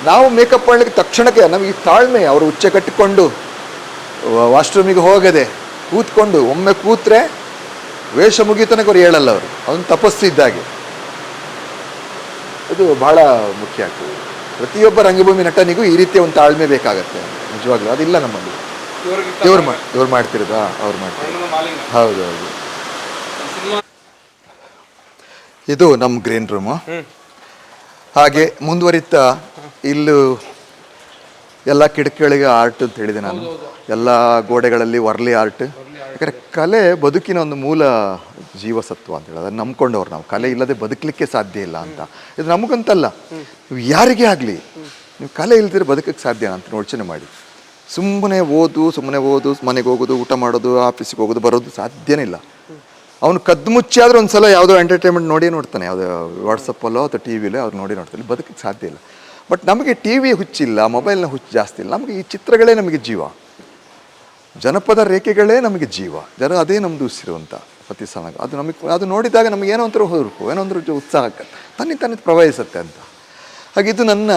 ನಾವು ಮೇಕಪ್ ಮಾಡಲಿಕ್ಕೆ ತಕ್ಷಣಕ್ಕೆ ನಮಗೆ ತಾಳ್ಮೆ ಅವರು ಉಚ್ಚೆ ಕಟ್ಟಿಕೊಂಡು ವಾಶ್ರೂಮಿಗೆ ಹೋಗದೆ ಕೂತ್ಕೊಂಡು ಒಮ್ಮೆ ಕೂತ್ರೆ ವೇಷ ಮುಗಿತನಕ್ಕೆ ತನಕ ಅವ್ರು ಹೇಳಲ್ಲ ಅವರು. ಅವನು ತಪಸ್ಸು ಇದ್ದಾಗೆ ಅದು ಬಹಳ ಮುಖ್ಯ ಆಗ್ತದೆ. ಪ್ರತಿಯೊಬ್ಬ ರಂಗಭೂಮಿ ನಟನಿಗೂ ಈ ರೀತಿಯ ಒಂದು ತಾಳ್ಮೆ ಬೇಕಾಗತ್ತೆ. ನಿಜವಾಗ್ಲೂ ಅದಿಲ್ಲ ನಮ್ಮಲ್ಲಿ. ಇವ್ರು ಮಾ ಇವ್ರು ಮಾಡ್ತಿರೋದಾ ಅವ್ರು ಮಾಡ್ತಾರೆ ಹೌದು ಹೌದು. ಇದು ನಮ್ಮ ಗ್ರೀನ್ ರೂಮು. ಹಾಗೆ ಮುಂದುವರಿತಾ ಇಲ್ಲೂ ಎಲ್ಲ ಕಿಟಕಿಗಳಿಗೆ ಆರ್ಟ್ ಅಂತ ಹೇಳಿದೆ ನಾನು. ಎಲ್ಲ ಗೋಡೆಗಳಲ್ಲಿ ವರ್ಲಿ ಆರ್ಟ್. ಯಾಕಂದರೆ ಕಲೆ ಬದುಕಿನ ಒಂದು ಮೂಲ ಜೀವಸತ್ವ ಅಂತ ಹೇಳಿ ಅದನ್ನು ನಂಬ್ಕೊಂಡವ್ರು ನಾವು. ಕಲೆ ಇಲ್ಲದೆ ಬದುಕಲಿಕ್ಕೆ ಸಾಧ್ಯ ಇಲ್ಲ ಅಂತ. ಇದು ನಮಗಂತಲ್ಲ. ನೀವು ಯಾರಿಗೇ ಆಗಲಿ ನೀವು ಕಲೆ ಇಲ್ದಿದ್ರೆ ಬದುಕಕ್ಕೆ ಸಾಧ್ಯ ಅಂತ ಯೋಚನೆ ಮಾಡಿ. ಸುಮ್ಮನೆ ಓದು ಸುಮ್ಮನೆ ಓದು ಮನೆಗೆ ಹೋಗೋದು ಊಟ ಮಾಡೋದು ಆಫೀಸಿಗೆ ಹೋಗೋದು ಬರೋದು ಸಾಧ್ಯನೇ ಇಲ್ಲ. ಅವನು ಕದ್ದು ಮುಚ್ಚಿ ಒಂದು ಸಲ ಯಾವುದೋ ಎಂಟರ್ಟೈನ್ಮೆಂಟ್ ನೋಡಿ ನೋಡ್ತಾನೆ. ಯಾವುದೋ ವಾಟ್ಸಪ್ಪಲ್ಲೋ ಅಥವಾ ಟಿ ವಿಲೋ ಅವ್ರು ನೋಡಿ ನೋಡ್ತಾನೆ. ಬದುಕಕ್ಕೆ ಸಾಧ್ಯ ಇಲ್ಲ. ಬಟ್ ನಮಗೆ ಟಿ ವಿ ಹುಚ್ಚಿಲ್ಲ ಮೊಬೈಲ್ನ ಹುಚ್ಚು ಜಾಸ್ತಿ ಇಲ್ಲ. ನಮಗೆ ಈ ಚಿತ್ರಗಳೇ ನಮಗೆ ಜೀವ. ಜನಪದ ರೇಖೆಗಳೇ ನಮಗೆ ಜೀವ. ಜನ ಅದೇ ನಮ್ಮದು ಉಸಿರುವಂಥ ಪ್ರತಿ ಸಲ. ಅದು ನಮಗೆ ಅದು ನೋಡಿದಾಗ ನಮಗೆ ಏನೋ ಒಂಥರ ಹೋದ್ರು ಏನೋ ಒಂಥರ ಉತ್ಸಾಹ ತನ್ನಿ ತಾನೇ ಪ್ರವಹಿಸುತ್ತೆ ಅಂತ. ಹಾಗೆ ಇದು ನನ್ನ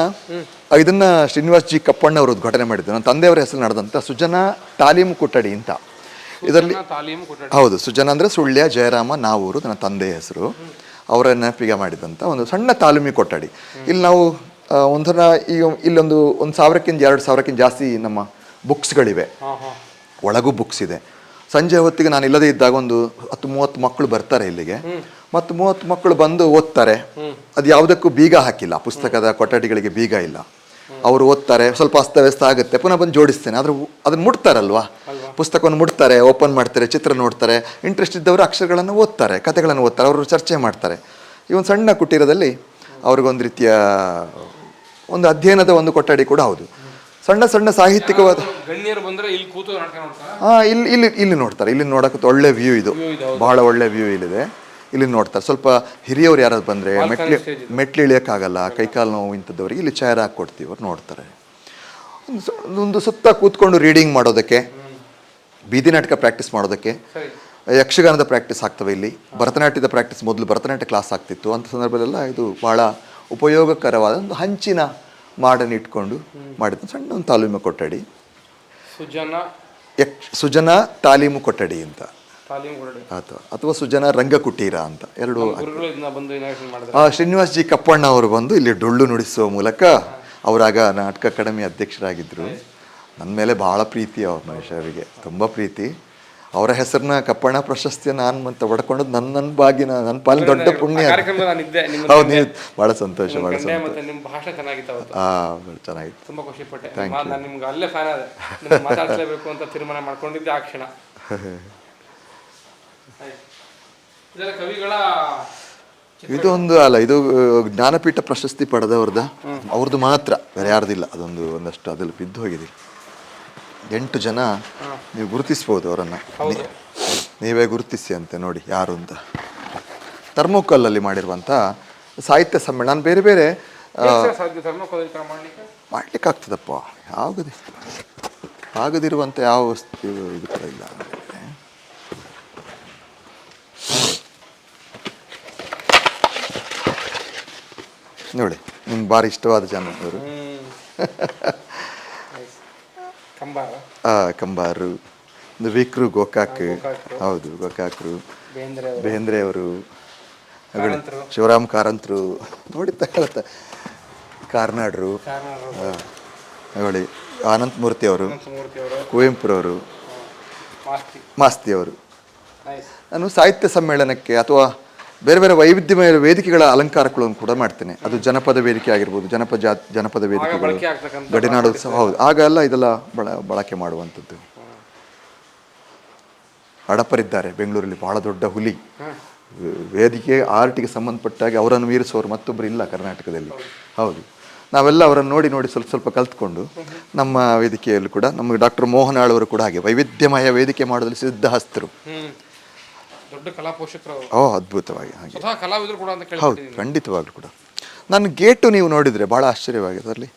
ಇದನ್ನು ಶ್ರೀನಿವಾಸ್ ಜಿ ಕಪ್ಪಣ್ಣ ಅವರು ಉದ್ಘಾಟನೆ ಮಾಡಿದ್ದು. ನನ್ನ ತಂದೆಯವರ ಹೆಸರು ನಡೆದಂಥ ಸುಜನಾ ತಾಲೀಮು ಕೊಠಡಿ ಅಂತ. ಇದರಲ್ಲಿ ಹೌದು ಸುಜನ ಅಂದರೆ ಸುಳ್ಯ ಜಯರಾಮ ನಾವೂರು ನನ್ನ ತಂದೆಯ ಹೆಸರು. ಅವರ ನೆನಪಿಗೆ ಮಾಡಿದಂಥ ಒಂದು ಸಣ್ಣ ತಾಲೂಮಿ ಕೊಠಡಿ. ಇಲ್ಲಿ ನಾವು ಒಂಥರ ಈಗ ಇಲ್ಲೊಂದು ಒಂದು ಸಾವಿರಕ್ಕಿಂತ ಎರಡು ಸಾವಿರಕ್ಕಿಂತ ಜಾಸ್ತಿ ನಮ್ಮ ಬುಕ್ಸ್ಗಳಿವೆ. ಒಳಗೂ ಬುಕ್ಸ್ ಇದೆ. ಸಂಜೆ ಹೊತ್ತಿಗೆ ನಾನು ಇಲ್ಲದೇ ಇದ್ದಾಗ ಒಂದು ಹತ್ತು ಮೂವತ್ತು ಮಕ್ಕಳು ಬರ್ತಾರೆ ಇಲ್ಲಿಗೆ. ಮತ್ತು ಮೂವತ್ತು ಮಕ್ಕಳು ಬಂದು ಓದ್ತಾರೆ. ಅದು ಯಾವುದಕ್ಕೂ ಬೀಗ ಹಾಕಿಲ್ಲ. ಪುಸ್ತಕದ ಕೊಠಡಿಗಳಿಗೆ ಬೀಗ ಇಲ್ಲ. ಅವರು ಓದ್ತಾರೆ ಸ್ವಲ್ಪ ಅಸ್ತವ್ಯಸ್ತ ಆಗುತ್ತೆ ಪುನಃ ಬಂದು ಜೋಡಿಸ್ತೇನೆ. ಆದರೆ ಅದನ್ನು ಮುಟ್ತಾರಲ್ವಾ? ಪುಸ್ತಕವನ್ನು ಮುಟ್ತಾರೆ ಓಪನ್ ಮಾಡ್ತಾರೆ ಚಿತ್ರ ನೋಡ್ತಾರೆ. ಇಂಟ್ರೆಸ್ಟ್ ಇದ್ದವರು ಅಕ್ಷರಗಳನ್ನು ಓದ್ತಾರೆ ಕಥೆಗಳನ್ನು ಓದ್ತಾರೆ ಅವರು ಚರ್ಚೆ ಮಾಡ್ತಾರೆ. ಈ ಒಂದು ಸಣ್ಣ ಕುಟೀರದಲ್ಲಿ ಅವ್ರಿಗೊಂದು ರೀತಿಯ ಒಂದು ಅಧ್ಯಯನದ ಒಂದು ಕೊಠಡಿ ಕೂಡ ಹೌದು. ಸಣ್ಣ ಸಣ್ಣ ಸಾಹಿತ್ಯಿಕವಾದ ಹಾಂ ಇಲ್ಲಿ ಇಲ್ಲಿ ಇಲ್ಲಿ ಇಲ್ಲಿ ನೋಡ್ತಾರೆ. ಇಲ್ಲಿ ನೋಡಕ್ಕೆ ಒಳ್ಳೆ ವ್ಯೂ ಇದು. ಬಹಳ ಒಳ್ಳೆ ವ್ಯೂ ಇಲ್ಲಿದೆ. ಇಲ್ಲಿ ನೋಡ್ತಾರೆ ಸ್ವಲ್ಪ ಹಿರಿಯವ್ರು ಯಾರಾದ್ರು ಬಂದರೆ ಮೆಟ್ಲಿ ಮೆಟ್ಲು ಇಳಿಯೋಕ್ಕಾಗಲ್ಲ ಕೈಕಾಲು ನೋವು ಇಂಥದ್ದವ್ರಿಗೆ ಇಲ್ಲಿ ಚೇರ್ ಹಾಕಿ ಕೊಡ್ತೀವಿ ಅವ್ರು ನೋಡ್ತಾರೆ. ಒಂದು ಸುತ್ತ ಕೂತ್ಕೊಂಡು ರೀಡಿಂಗ್ ಮಾಡೋದಕ್ಕೆ ಬೀದಿ ನಾಟಕ ಪ್ರಾಕ್ಟೀಸ್ ಮಾಡೋದಕ್ಕೆ ಯಕ್ಷಗಾನದ ಪ್ರಾಕ್ಟೀಸ್ ಆಗ್ತವೆ ಇಲ್ಲಿ. ಭರತನಾಟ್ಯದ ಪ್ರಾಕ್ಟೀಸ್ ಮೊದಲು ಭರತನಾಟ್ಯ ಕ್ಲಾಸ್ ಆಗ್ತಿತ್ತು. ಅಂಥ ಸಂದರ್ಭದಲ್ಲೆಲ್ಲ ಇದು ಭಾಳ ಉಪಯೋಗಕರವಾದ ಒಂದು ಹಂಚಿನ ಮಾಡನ್ನು ಇಟ್ಕೊಂಡು ಮಾಡಿದ ಸಣ್ಣ ಒಂದು ತಾಲೀಮು ಕೊಠಡಿ. ಸುಜನ. ಯಕ್ಷ ಸುಜನ ತಾಲೀಮು ಕೊಠಡಿ ಅಂತ. ಕೊಠಡಿ ಅಥವಾ ಅಥವಾ ಸುಜನ ರಂಗಕುಟೀರ ಅಂತ. ಎರಡು ಶ್ರೀನಿವಾಸ್ ಜಿ ಕಪ್ಪಣ್ಣ ಅವರು ಬಂದು ಇಲ್ಲಿ ಡೊಳ್ಳು ನುಡಿಸುವ ಮೂಲಕ ಅವರಾಗ ನಾಟಕ ಅಕಾಡೆಮಿ ಅಧ್ಯಕ್ಷರಾಗಿದ್ದರು ನನ್ನ ಮೇಲೆ ಭಾಳ ಪ್ರೀತಿ ಅವ್ರ ಮನುಷ್ಯರಿಗೆ ತುಂಬ ಪ್ರೀತಿ. ಅವರ ಹೆಸರನ್ನ ಕಪ್ಪಣ್ಣ ಪ್ರಶಸ್ತಿಯನ್ನ ನಾನು ಮತ್ತೆ ಹೊಡ್ಕೊಂಡದ್ದು ನನ್ನ ನನ್ನ ಬಾಗಿ ನನ್ನ ಪಾಲಿನ ದೊಡ್ಡ ಪುಣ್ಯ ಹೌದು ನೀವು ಭಾಳ ಸಂತೋಷ ಭಾಳ ಹಾಂ ಚೆನ್ನಾಗಿತ್ತು ತುಂಬಾ ಖುಷಿ ಪಟ್ಟೆ ನಾನು ನಿಮ್ಗೆ ಅಲ್ಲೇ ಫ್ಯಾನ್ ಅದೇ ಮಾತಾಡ್ಲೇಬೇಕು ಅಂತ ತೀರ್ಮಾನ ಮಾಡ್ಕೊಂಡಿದ್ದೆ ಆ ಕ್ಷಣ. *laughs* ಇದೆಲ್ಲ ಕವಿಗಳ ಇದೊಂದು ಅಲ್ಲ ಇದು ಜ್ಞಾನಪೀಠ ಪ್ರಶಸ್ತಿ ಪಡೆದವ್ರದ ಅವ್ರದ್ದು ಮಾತ್ರ ಬೇರೆ ಯಾರ್ದಿಲ್ಲ ಅದೊಂದು ಒಂದಷ್ಟು ಅದ್ರಲ್ಲಿ ಬಿದ್ದು ಹೋಗಿದೆ. ಎಂಟು ಜನ ನೀವು ಗುರುತಿಸ್ಬೋದು ಅವರನ್ನು. ನೀವೇ ಗುರುತಿಸಿ ಅಂತೆ ನೋಡಿ ಯಾರು ಅಂತ. ಥರ್ಮೋಕಲ್ಲಲ್ಲಿ ಮಾಡಿರುವಂಥ ಸಾಹಿತ್ಯ ಸಮ್ಮೇಳನ. ನಾನು ಬೇರೆ ಬೇರೆ ಮಾಡ್ಲಿಕ್ಕೆ? ಆಗ್ತದಪ್ಪ ಆಗದೆ ಆಗದಿರುವಂಥ ಯಾವ ವಸ್ತು ಇದು ಕೂಡ ಇಲ್ಲ ನೋಡಿ ನಿಮ್ಗೆ ಭಾರಿ ಇಷ್ಟವಾದ ಜನ ಅವರು ಕಂಬಾರ. ವಿಕ್ರು ಗೋಕಾಕ್. ಹೌದು ಗೋಕಾಕ್ರು. ಬೇಂದ್ರೆ ಅವರು. ಶಿವರಾಮ್ ಕಾರಂತರು. ನೋಡಿ ತಗೊಳತ್ತ ಕಾರ್ನಾಡ್ರು. ಹಾಂ ನೋಡಿ ಅವರು. ಮೂರ್ತಿ ಅವರು. ಕುವೆಂಪುರವರು. ಮಾಸ್ತಿ. ಅವರು. ನಾನು ಸಾಹಿತ್ಯ ಸಮ್ಮೇಳನಕ್ಕೆ ಅಥವಾ ಬೇರೆ ಬೇರೆ ವೈವಿಧ್ಯಮಯ ವೇದಿಕೆಗಳ ಅಲಂಕಾರಗಳನ್ನು ಕೂಡ ಮಾಡ್ತೇನೆ. ಅದು ಜನಪದ ವೇದಿಕೆ ಆಗಿರ್ಬೋದು ಜನಪದ ಜಾ ಜನಪದ ವೇದಿಕೆಗಳು ಗಡಿನಾಡು ಹೌದು. ಆಗೆಲ್ಲ ಇದೆಲ್ಲ ಬಳ ಬಳಕೆ ಮಾಡುವಂಥದ್ದು. ಹಡಪರಿದ್ದಾರೆ ಬೆಂಗಳೂರಲ್ಲಿ ಬಹಳ ದೊಡ್ಡ ಹುಲಿ. ವೇದಿಕೆ ಆರ್ಟಿಗೆ ಸಂಬಂಧಪಟ್ಟಾಗಿ ಅವರನ್ನು ಮೀರಿಸೋರು ಮತ್ತೊಬ್ಬರು ಇಲ್ಲ ಕರ್ನಾಟಕದಲ್ಲಿ. ಹೌದು. ನಾವೆಲ್ಲ ಅವರನ್ನು ನೋಡಿ ನೋಡಿ ಸ್ವಲ್ಪ ಸ್ವಲ್ಪ ಕಲ್ತ್ಕೊಂಡು ನಮ್ಮ ವೇದಿಕೆಯಲ್ಲೂ ಕೂಡ ನಮಗೆ ಡಾಕ್ಟರ್ ಮೋಹನ್ ಆಳವರು ಕೂಡ ಹಾಗೆ ವೈವಿಧ್ಯಮಯ ವೇದಿಕೆ ಮಾಡೋದ್ರಲ್ಲಿ ಸಿದ್ಧಹಸ್ತರು. ದೊಡ್ಡ ಕಲಾ ಪೋಷಕರು ಓ ಅದ್ಭುತವಾಗಿ ಹಾಗೆ. ಸ್ವತಃ ಕಲಾವಿದರು ಕೂಡ ಅಂತ ಹೌದು ಖಂಡಿತವಾಗ್ಲು ಖಂಡಿತವಾಗ್ಲೂ ಕೂಡ. ನನ್ನ ಗೇಟು ನೀವು ನೋಡಿದರೆ ಭಾಳ ಆಶ್ಚರ್ಯವಾಗಿದೆ ಅದರಲ್ಲಿ.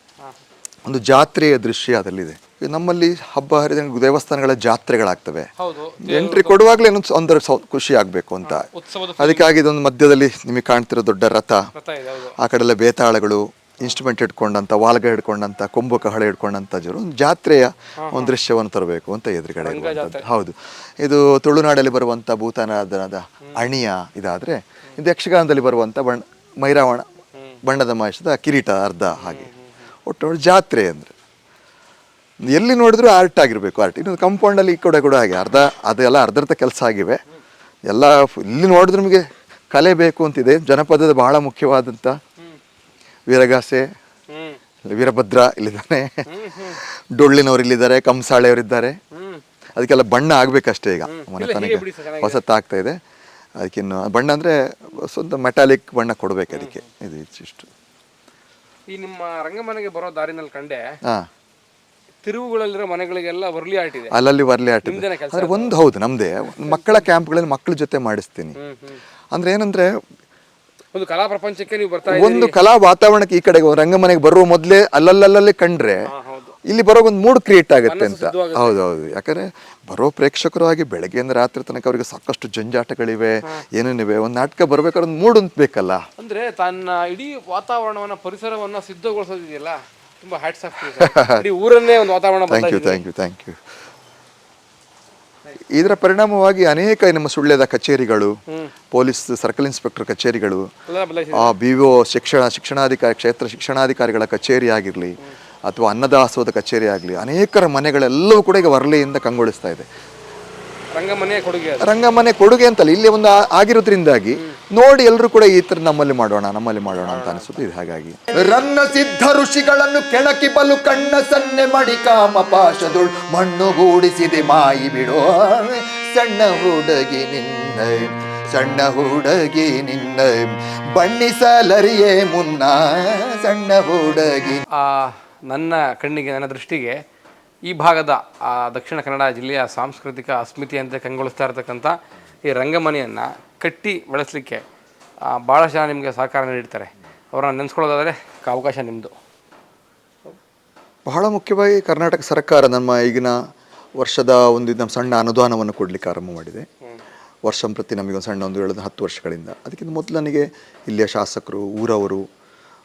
ಒಂದು ಜಾತ್ರೆಯ ದೃಶ್ಯ ಅದರಲ್ಲಿದೆ. ಈಗ ನಮ್ಮಲ್ಲಿ ಹಬ್ಬ ಹರಿದಿನ ದೇವಸ್ಥಾನಗಳ ಜಾತ್ರೆಗಳಾಗ್ತವೆ. ಹೌದು ಎಂಟ್ರಿ ಕೊಡುವಾಗಲೇ ಒಂದರ ಸೌ- ಖುಷಿ ಆಗಬೇಕು ಅಂತ. ಉತ್ಸವದ ಅದಕ್ಕಾಗಿ ಇದೊಂದು ಮಧ್ಯದಲ್ಲಿ ನಿಮಗೆ ಕಾಣ್ತಿರೋ ದೊಡ್ಡ ರಥ. ರಥ ಇದೆ ಹೌದು. ಆ ಕಡೆಲ್ಲ ಬೇತಾಳಗಳು ಇನ್ಸ್ಟ್ರೂಮೆಂಟ್ ಇಟ್ಕೊಂಡಂಥ ವಾಲ್ಗ ಹಿಡ್ಕೊಂಡಂಥ ಕೊಂಬು ಕಹಳೆ ಹಿಡ್ಕೊಂಡಂಥ ಜರು ಒಂದು ಜಾತ್ರೆಯ ಒಂದು ದೃಶ್ಯವನ್ನು ತರಬೇಕು ಅಂತ ಎದುರುಗಡೆ ಇರುವಂಥದ್ದು. ಹೌದು. ಇದು ತುಳುನಾಡಲ್ಲಿ ಬರುವಂಥ ಭೂತಾನದ ಅಣಿಯ ಇದಾದರೆ ಇದು ಯಕ್ಷಗಾನದಲ್ಲಿ ಬರುವಂಥ ಬಣ್ಣ ಮೈರಾವಣ ಬಣ್ಣದ ಮಹೇಶದ ಕಿರೀಟ ಅರ್ಧ ಹಾಗೆ. ಒಟ್ಟು ಜಾತ್ರೆ ಅಂದರೆ. ಎಲ್ಲಿ ನೋಡಿದ್ರೂ ಆರ್ಟ್ ಆಗಿರಬೇಕು ಆರ್ಟ್. ಇನ್ನೊಂದು ಕಂಪೌಂಡಲ್ಲಿ ಈ ಕಡೆ ಕೂಡ ಹಾಗೆ. ಅರ್ಧ ಅದೆಲ್ಲ ಅರ್ಧರ್ಧ ಕೆಲಸ ಆಗಿವೆ. ಎಲ್ಲ ಇಲ್ಲಿ ನೋಡಿದ್ರೆ ನಿಮಗೆ ಕಲೆ ಬೇಕು ಅಂತಿದೆ. ಜನಪದದ ಬಹಳ ಮುಖ್ಯವಾದಂಥ ವೀರಗಾಸೆ ವೀರಭದ್ರ ಇಲ್ಲಿದ್ದಾನೆ. ಡೊಳ್ಳಿನವ್ರು ಇಲ್ಲಿದ್ದಾರೆ ಕಂಸಾಳೆಯವರಿದ್ದಾರೆ. ಅದಕ್ಕೆಲ್ಲ ಬಣ್ಣ ಆಗ್ಬೇಕಷ್ಟೇ ಈಗ ಮನೆ ತನಗೆ ಹೊಸತ್ತಾಗ್ತಾ ಇದೆ. ಅದಕ್ಕಿನ್ನು ಬಣ್ಣ ಅಂದರೆ ಸ್ವಂತ ಮೆಟಾಲಿಕ್ ಬಣ್ಣ ಕೊಡ್ಬೇಕು ಅದಕ್ಕೆ. ಇದು ಇಷ್ಟು ಈ ನಿಮ್ಮ ರಂಗಮನೆಗೆ ಬರೋ ದಾರಿನಲ್ಲಿ ಕಂಡೆ ಹಾ. ತಿರುವುಗಳಲ್ಲಿರೋ ಮನೆಗಳಿಗೆಲ್ಲ ವರ್ಲಿ ಆರ್ಟ್ ಇದೆ. ಅಲ್ಲಲ್ಲಿ ವರ್ಲಿ ನಿಮ್ದೇನಾ ಅಂದ್ರೆ ಒಂದು ಹೌದು ನಮ್ಮದೇ ಮಕ್ಕಳ ಕ್ಯಾಂಪ್ಗಳಲ್ಲಿ ಮಕ್ಕಳ ಜೊತೆ ಮಾಡಿಸ್ತೀನಿ. ಅಂದ್ರೆ ಏನಂದ್ರೆ ಒಂದು ಕಲಾ ಪ್ರಪಂಚಕ್ಕೆ ನೀವು ಬರ್ತಾ ಒಂದು ಕಲಾ ವಾತಾವರಣಕ್ಕೆ ಈ ಕಡೆಗೆ ರಂಗಮನೆಗೆ ಬರುವ ಮೊದಲೇ ಅಲ್ಲಲ್ಲಲ್ಲೇ ಕಂಡ್ರೆ ಇಲ್ಲಿ ಬರೋ ಒಂದು ಮೂಡ್ ಕ್ರಿಯೇಟ್ ಆಗುತ್ತೆ ಅಂತ. ಹೌದು ಹೌದು. ಯಾಕಂದ್ರೆ ಬರೋ ಪ್ರೇಕ್ಷಕರು ಆಗಿ ಬೆಳಗ್ಗೆಯಿಂದ ರಾತ್ರಿ ತನಕ ಅವರಿಗೆ ಸಾಕಷ್ಟು ಜಂಜಾಟಗಳಿವೆ ಏನೇನಿವೆ ಒಂದು ನಾಟಕ ಬರ್ಬೇಕಾದ್ರೆ ಒಂದು ಮೂಡ್ ಅಂತ ಬೇಕಲ್ಲ. ಅಂದ್ರೆ ತನ್ನ ಇಡೀ ವಾತಾವರಣವನ್ನ ಪರಿಸರವನ್ನ ಸಿದ್ಧಗೊಳಿಸೋದಿದೆಯಲ್ಲ? ತುಂಬಾ ಹ್ಯಾಟ್ಸ್ ಆಫ್ *laughs* ಊರನ್ನೇ ಒಂದು ವಾತಾವರಣ thank you thank you thank you ಇದರ ಪರಿಣಾಮವಾಗಿ ಅನೇಕ ನಮ್ಮ ಸುಳ್ಯದ ಕಚೇರಿಗಳು ಪೊಲೀಸ್ ಸರ್ಕಲ್ ಇನ್ಸ್ಪೆಕ್ಟರ್ ಕಚೇರಿಗಳು ಆ ಬಿ ಒ ಶಿಕ್ಷಣ ಶಿಕ್ಷಣಾಧಿಕಾರಿ ಕ್ಷೇತ್ರ ಶಿಕ್ಷಣಾಧಿಕಾರಿಗಳ ಕಚೇರಿ ಆಗಿರಲಿ ಅಥವಾ ಅನ್ನದಾಸೋದ ಕಚೇರಿ ಆಗಲಿ ಅನೇಕರ ಮನೆಗಳೆಲ್ಲವೂ ಕೂಡ ಈಗ ವರ್ಲೆಯಿಂದ ಕಂಗೊಳಿಸ್ತಾ ಇದೆ. ರಂಗಮನೆ ಕೊಡುಗೆ. ರಂಗಮನೆ ಕೊಡುಗೆ ಅಂತಲ್ಲ ಇಲ್ಲಿ ಒಂದು ಆಗಿರೋದ್ರಿಂದಾಗಿ ನೋಡಿ ಎಲ್ಲರೂ ಕೂಡ ಈ ತರ ನಮ್ಮಲ್ಲಿ ಮಾಡೋಣ ನಮ್ಮಲ್ಲಿ ಮಾಡೋಣ ಅಂತ ಅನಿಸುತ್ತೆ. ಇದು ಹಾಗಾಗಿ. ರನ್ನ ಸಿದ್ಧ ಋಷಿಗಳನ್ನು ಕೆಳಕಿ ಬಲು ಕಣ್ಣ ಸನ್ನೆ ಮಡಿ ಕಾಮ ಪಾಶದುಳ್ ಮಣ್ಣು ಗೂಡಿಸಿದೆ ಮಾಯಿ ಬಿಡೋ. ಸಣ್ಣ ಹುಡುಗಿ ನಿನ್ನ ಸಣ್ಣ ಹುಡುಗಿ ನಿನ್ನ ಬಣ್ಣಿಸಲರಿಯೇ ಮುನ್ನ ಸಣ್ಣ ಹುಡುಗಿ. ಆ ನನ್ನ ಕಣ್ಣಿಗೆ ನನ್ನ ದೃಷ್ಟಿಗೆ ಈ ಭಾಗದ ಆ ದಕ್ಷಿಣ ಕನ್ನಡ ಜಿಲ್ಲೆಯ ಸಾಂಸ್ಕೃತಿಕ ಅಸ್ಮಿತೆಯಂತೆ ಕಂಗೊಳಿಸ್ತಾ ಇರತಕ್ಕಂಥ ಈ ರಂಗಮನೆಯನ್ನು ಕಟ್ಟಿ ಬೆಳೆಸಲಿಕ್ಕೆ ಭಾಳ ಜನ ನಿಮಗೆ ಸಹಕಾರ ನೀಡ್ತಾರೆ ಅವರನ್ನು ನೆನೆಸ್ಕೊಳ್ಳೋದಾದರೆ ಅವಕಾಶ ನಿಮ್ಮದು ಬಹಳ ಮುಖ್ಯವಾಗಿ ಕರ್ನಾಟಕ ಸರ್ಕಾರ ನಮ್ಮ ಈಗಿನ ವರ್ಷದ ಒಂದು ನಮ್ಮ ಸಣ್ಣ ಅನುದಾನವನ್ನು ಕೊಡಲಿಕ್ಕೆ ಆರಂಭ ಮಾಡಿದೆ. ವರ್ಷ ಪ್ರತಿ ನಮಗೆ ಒಂದು ಸಣ್ಣ ಒಂದು ಏಳು ಹತ್ತು ವರ್ಷಗಳಿಂದ. ಅದಕ್ಕಿಂತ ಮೊದಲು ನನಗೆ ಇಲ್ಲಿಯ ಶಾಸಕರು, ಊರವರು,